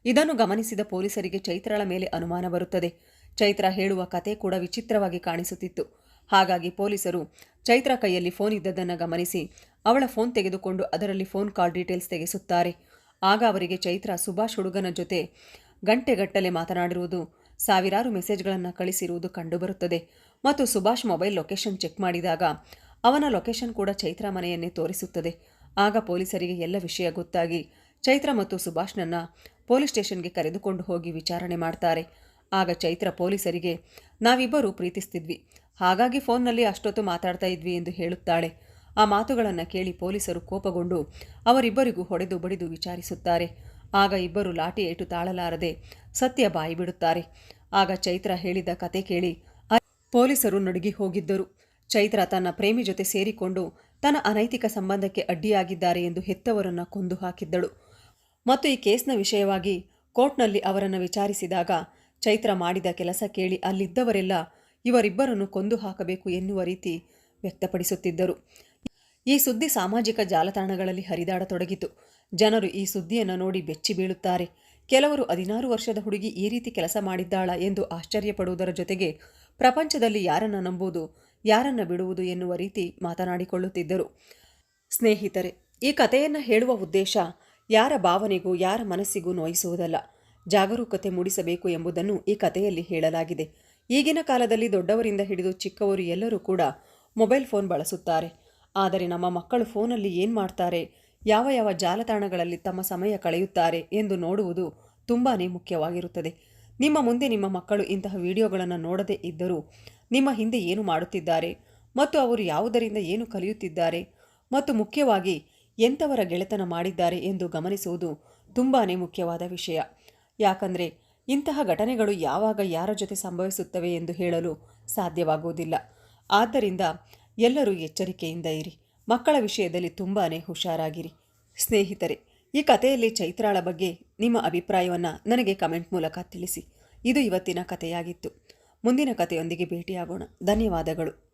ಇದನ್ನು ಗಮನಿಸಿದ ಪೊಲೀಸರಿಗೆ ಚೈತ್ರಳ ಮೇಲೆ ಅನುಮಾನ ಬರುತ್ತದೆ. ಚೈತ್ರ ಹೇಳುವ ಕತೆ ಕೂಡ ವಿಚಿತ್ರವಾಗಿ ಕಾಣಿಸುತ್ತಿತ್ತು. ಹಾಗಾಗಿ ಪೊಲೀಸರು ಚೈತ್ರ ಕೈಯಲ್ಲಿ ಫೋನ್ ಇದ್ದದನ್ನು ಗಮನಿಸಿ, ಅವಳ ಫೋನ್ ತೆಗೆದುಕೊಂಡು ಅದರಲ್ಲಿ ಫೋನ್ ಕಾಲ್ ಡೀಟೇಲ್ಸ್ ತೆಗೆಸುತ್ತಾರೆ. ಆಗ ಅವರಿಗೆ ಚೈತ್ರ ಸುಭಾಷ್ ಹುಡುಗನ ಜೊತೆ ಗಂಟೆಗಟ್ಟಲೆ ಮಾತನಾಡಿರುವುದು, ಸಾವಿರಾರು ಮೆಸೇಜ್ಗಳನ್ನು ಕಳಿಸಿರುವುದು ಕಂಡುಬರುತ್ತದೆ. ಮತ್ತು ಸುಭಾಷ್ ಮೊಬೈಲ್ ಲೊಕೇಶನ್ ಚೆಕ್ ಮಾಡಿದಾಗ ಅವನ ಲೊಕೇಶನ್ ಕೂಡ ಚೈತ್ರ ಮನೆಯನ್ನೇ ತೋರಿಸುತ್ತದೆ. ಆಗ ಪೊಲೀಸರಿಗೆ ಎಲ್ಲ ವಿಷಯ ಗೊತ್ತಾಗಿ ಚೈತ್ರ ಮತ್ತು ಸುಭಾಷ್ನನ್ನ ಪೊಲೀಸ್ ಸ್ಟೇಷನ್ಗೆ ಕರೆದುಕೊಂಡು ಹೋಗಿ ವಿಚಾರಣೆ ಮಾಡ್ತಾರೆ. ಆಗ ಚೈತ್ರ ಪೊಲೀಸರಿಗೆ, ನಾವಿಬ್ಬರೂ ಪ್ರೀತಿಸ್ತಿದ್ವಿ. ಹಾಗಾಗಿ ಫೋನ್ನಲ್ಲಿ ಅಷ್ಟೊತ್ತು ಮಾತಾಡ್ತಾ ಇದ್ವಿ ಎಂದು ಹೇಳುತ್ತಾಳೆ. ಆ ಮಾತುಗಳನ್ನು ಕೇಳಿ ಪೊಲೀಸರು ಕೋಪಗೊಂಡು ಅವರಿಬ್ಬರಿಗೂ ಹೊಡೆದು ಬಡಿದು ವಿಚಾರಿಸುತ್ತಾರೆ. ಆಗ ಇಬ್ಬರು ಲಾಠಿ ಏಟು ತಾಳಲಾರದೆ ಸತ್ಯ ಬಾಯಿ ಬಿಡುತ್ತಾರೆ. ಆಗ ಚೈತ್ರ ಹೇಳಿದ ಕತೆ ಕೇಳಿ ಪೊಲೀಸರು ನಡುಗಿ ಹೋಗಿದ್ದರು. ಚೈತ್ರ ತನ್ನ ಪ್ರೇಮಿ ಜೊತೆ ಸೇರಿಕೊಂಡು ತನ್ನ ಅನೈತಿಕ ಸಂಬಂಧಕ್ಕೆ ಅಡ್ಡಿಯಾಗಿದ್ದಾರೆ ಎಂದು ಹೆತ್ತವರನ್ನು ಕೊಂದು ಹಾಕಿದ್ದಳು. ಮತ್ತು ಈ ಕೇಸ್ನ ವಿಷಯವಾಗಿ ಕೋರ್ಟ್ನಲ್ಲಿ ಅವರನ್ನು ವಿಚಾರಿಸಿದಾಗ ಚೈತ್ರ ಮಾಡಿದ ಕೆಲಸ ಕೇಳಿ ಅಲ್ಲಿದ್ದವರೆಲ್ಲ ಇವರಿಬ್ಬರನ್ನು ಕೊಂದು ಹಾಕಬೇಕು ಎನ್ನುವ ರೀತಿ ವ್ಯಕ್ತಪಡಿಸುತ್ತಿದ್ದರು. ಈ ಸುದ್ದಿ ಸಾಮಾಜಿಕ ಜಾಲತಾಣಗಳಲ್ಲಿ ಹರಿದಾಡತೊಡಗಿತು. ಜನರು ಈ ಸುದ್ದಿಯನ್ನು ನೋಡಿ ಬೆಚ್ಚಿ ಬೀಳುತ್ತಾರೆ. ಕೆಲವರು ಹದಿನಾರು ವರ್ಷದ ಹುಡುಗಿ ಈ ರೀತಿ ಕೆಲಸ ಮಾಡಿದ್ದಾಳ ಎಂದು ಆಶ್ಚರ್ಯಪಡುವುದರ ಜೊತೆಗೆ ಪ್ರಪಂಚದಲ್ಲಿ ಯಾರನ್ನು ನಂಬುವುದು ಯಾರನ್ನ ಬಿಡುವುದು ಎನ್ನುವ ರೀತಿ ಮಾತನಾಡಿಕೊಳ್ಳುತ್ತಿದ್ದರು. ಸ್ನೇಹಿತರೆ, ಈ ಕಥೆಯನ್ನು ಹೇಳುವ ಉದ್ದೇಶ ಯಾರ ಭಾವನೆಗೂ ಯಾರ ಮನಸ್ಸಿಗೂ ನೋಯಿಸುವುದಲ್ಲ. ಜಾಗರೂಕತೆ ಮೂಡಿಸಬೇಕು ಎಂಬುದನ್ನು ಈ ಕಥೆಯಲ್ಲಿ ಹೇಳಲಾಗಿದೆ. ಈಗಿನ ಕಾಲದಲ್ಲಿ ದೊಡ್ಡವರಿಂದ ಹಿಡಿದು ಚಿಕ್ಕವರು ಎಲ್ಲರೂ ಕೂಡ ಮೊಬೈಲ್ ಫೋನ್ ಬಳಸುತ್ತಾರೆ. ಆದರೆ ನಮ್ಮ ಮಕ್ಕಳು ಫೋನಲ್ಲಿ ಏನು ಮಾಡ್ತಾರೆ, ಯಾವ ಯಾವ ಜಾಲತಾಣಗಳಲ್ಲಿ ತಮ್ಮ ಸಮಯ ಕಳೆಯುತ್ತಾರೆ ಎಂದು ನೋಡುವುದು ತುಂಬಾ ಮುಖ್ಯವಾಗಿರುತ್ತದೆ. ನಿಮ್ಮ ಮುಂದೆ ನಿಮ್ಮ ಮಕ್ಕಳು ಇಂತಹ ವಿಡಿಯೋಗಳನ್ನು ನೋಡದೇ ಇದ್ದರೂ ನಿಮ್ಮ ಹಿಂದೆ ಏನು ಮಾಡುತ್ತಿದ್ದಾರೆ ಮತ್ತು ಅವರು ಯಾವುದರಿಂದ ಏನು ಕಲಿಯುತ್ತಿದ್ದಾರೆ ಮತ್ತು ಮುಖ್ಯವಾಗಿ ಎಂಥವರ ಗೆಳೆತನ ಮಾಡಿದ್ದಾರೆ ಎಂದು ಗಮನಿಸುವುದು ತುಂಬಾ ಮುಖ್ಯವಾದ ವಿಷಯ. ಯಾಕಂದರೆ ಇಂತಹ ಘಟನೆಗಳು ಯಾವಾಗ ಯಾರ ಜೊತೆ ಸಂಭವಿಸುತ್ತವೆ ಎಂದು ಹೇಳಲು ಸಾಧ್ಯವಾಗುವುದಿಲ್ಲ. ಆದ್ದರಿಂದ ಎಲ್ಲರೂ ಎಚ್ಚರಿಕೆಯಿಂದ ಇರಿ. ಮಕ್ಕಳ ವಿಷಯದಲ್ಲಿ ತುಂಬಾ ಹುಷಾರಾಗಿರಿ. ಸ್ನೇಹಿತರೆ, ಈ ಕಥೆಯಲ್ಲಿ ಚೈತ್ರಾಳ ಬಗ್ಗೆ ನಿಮ್ಮ ಅಭಿಪ್ರಾಯವನ್ನು ನನಗೆ ಕಮೆಂಟ್ ಮೂಲಕ ತಿಳಿಸಿ. ಇದು ಇವತ್ತಿನ ಕಥೆಯಾಗಿತ್ತು. ಮುಂದಿನ ಕಥೆಯೊಂದಿಗೆ ಭೇಟಿಯಾಗೋಣ. ಧನ್ಯವಾದಗಳು.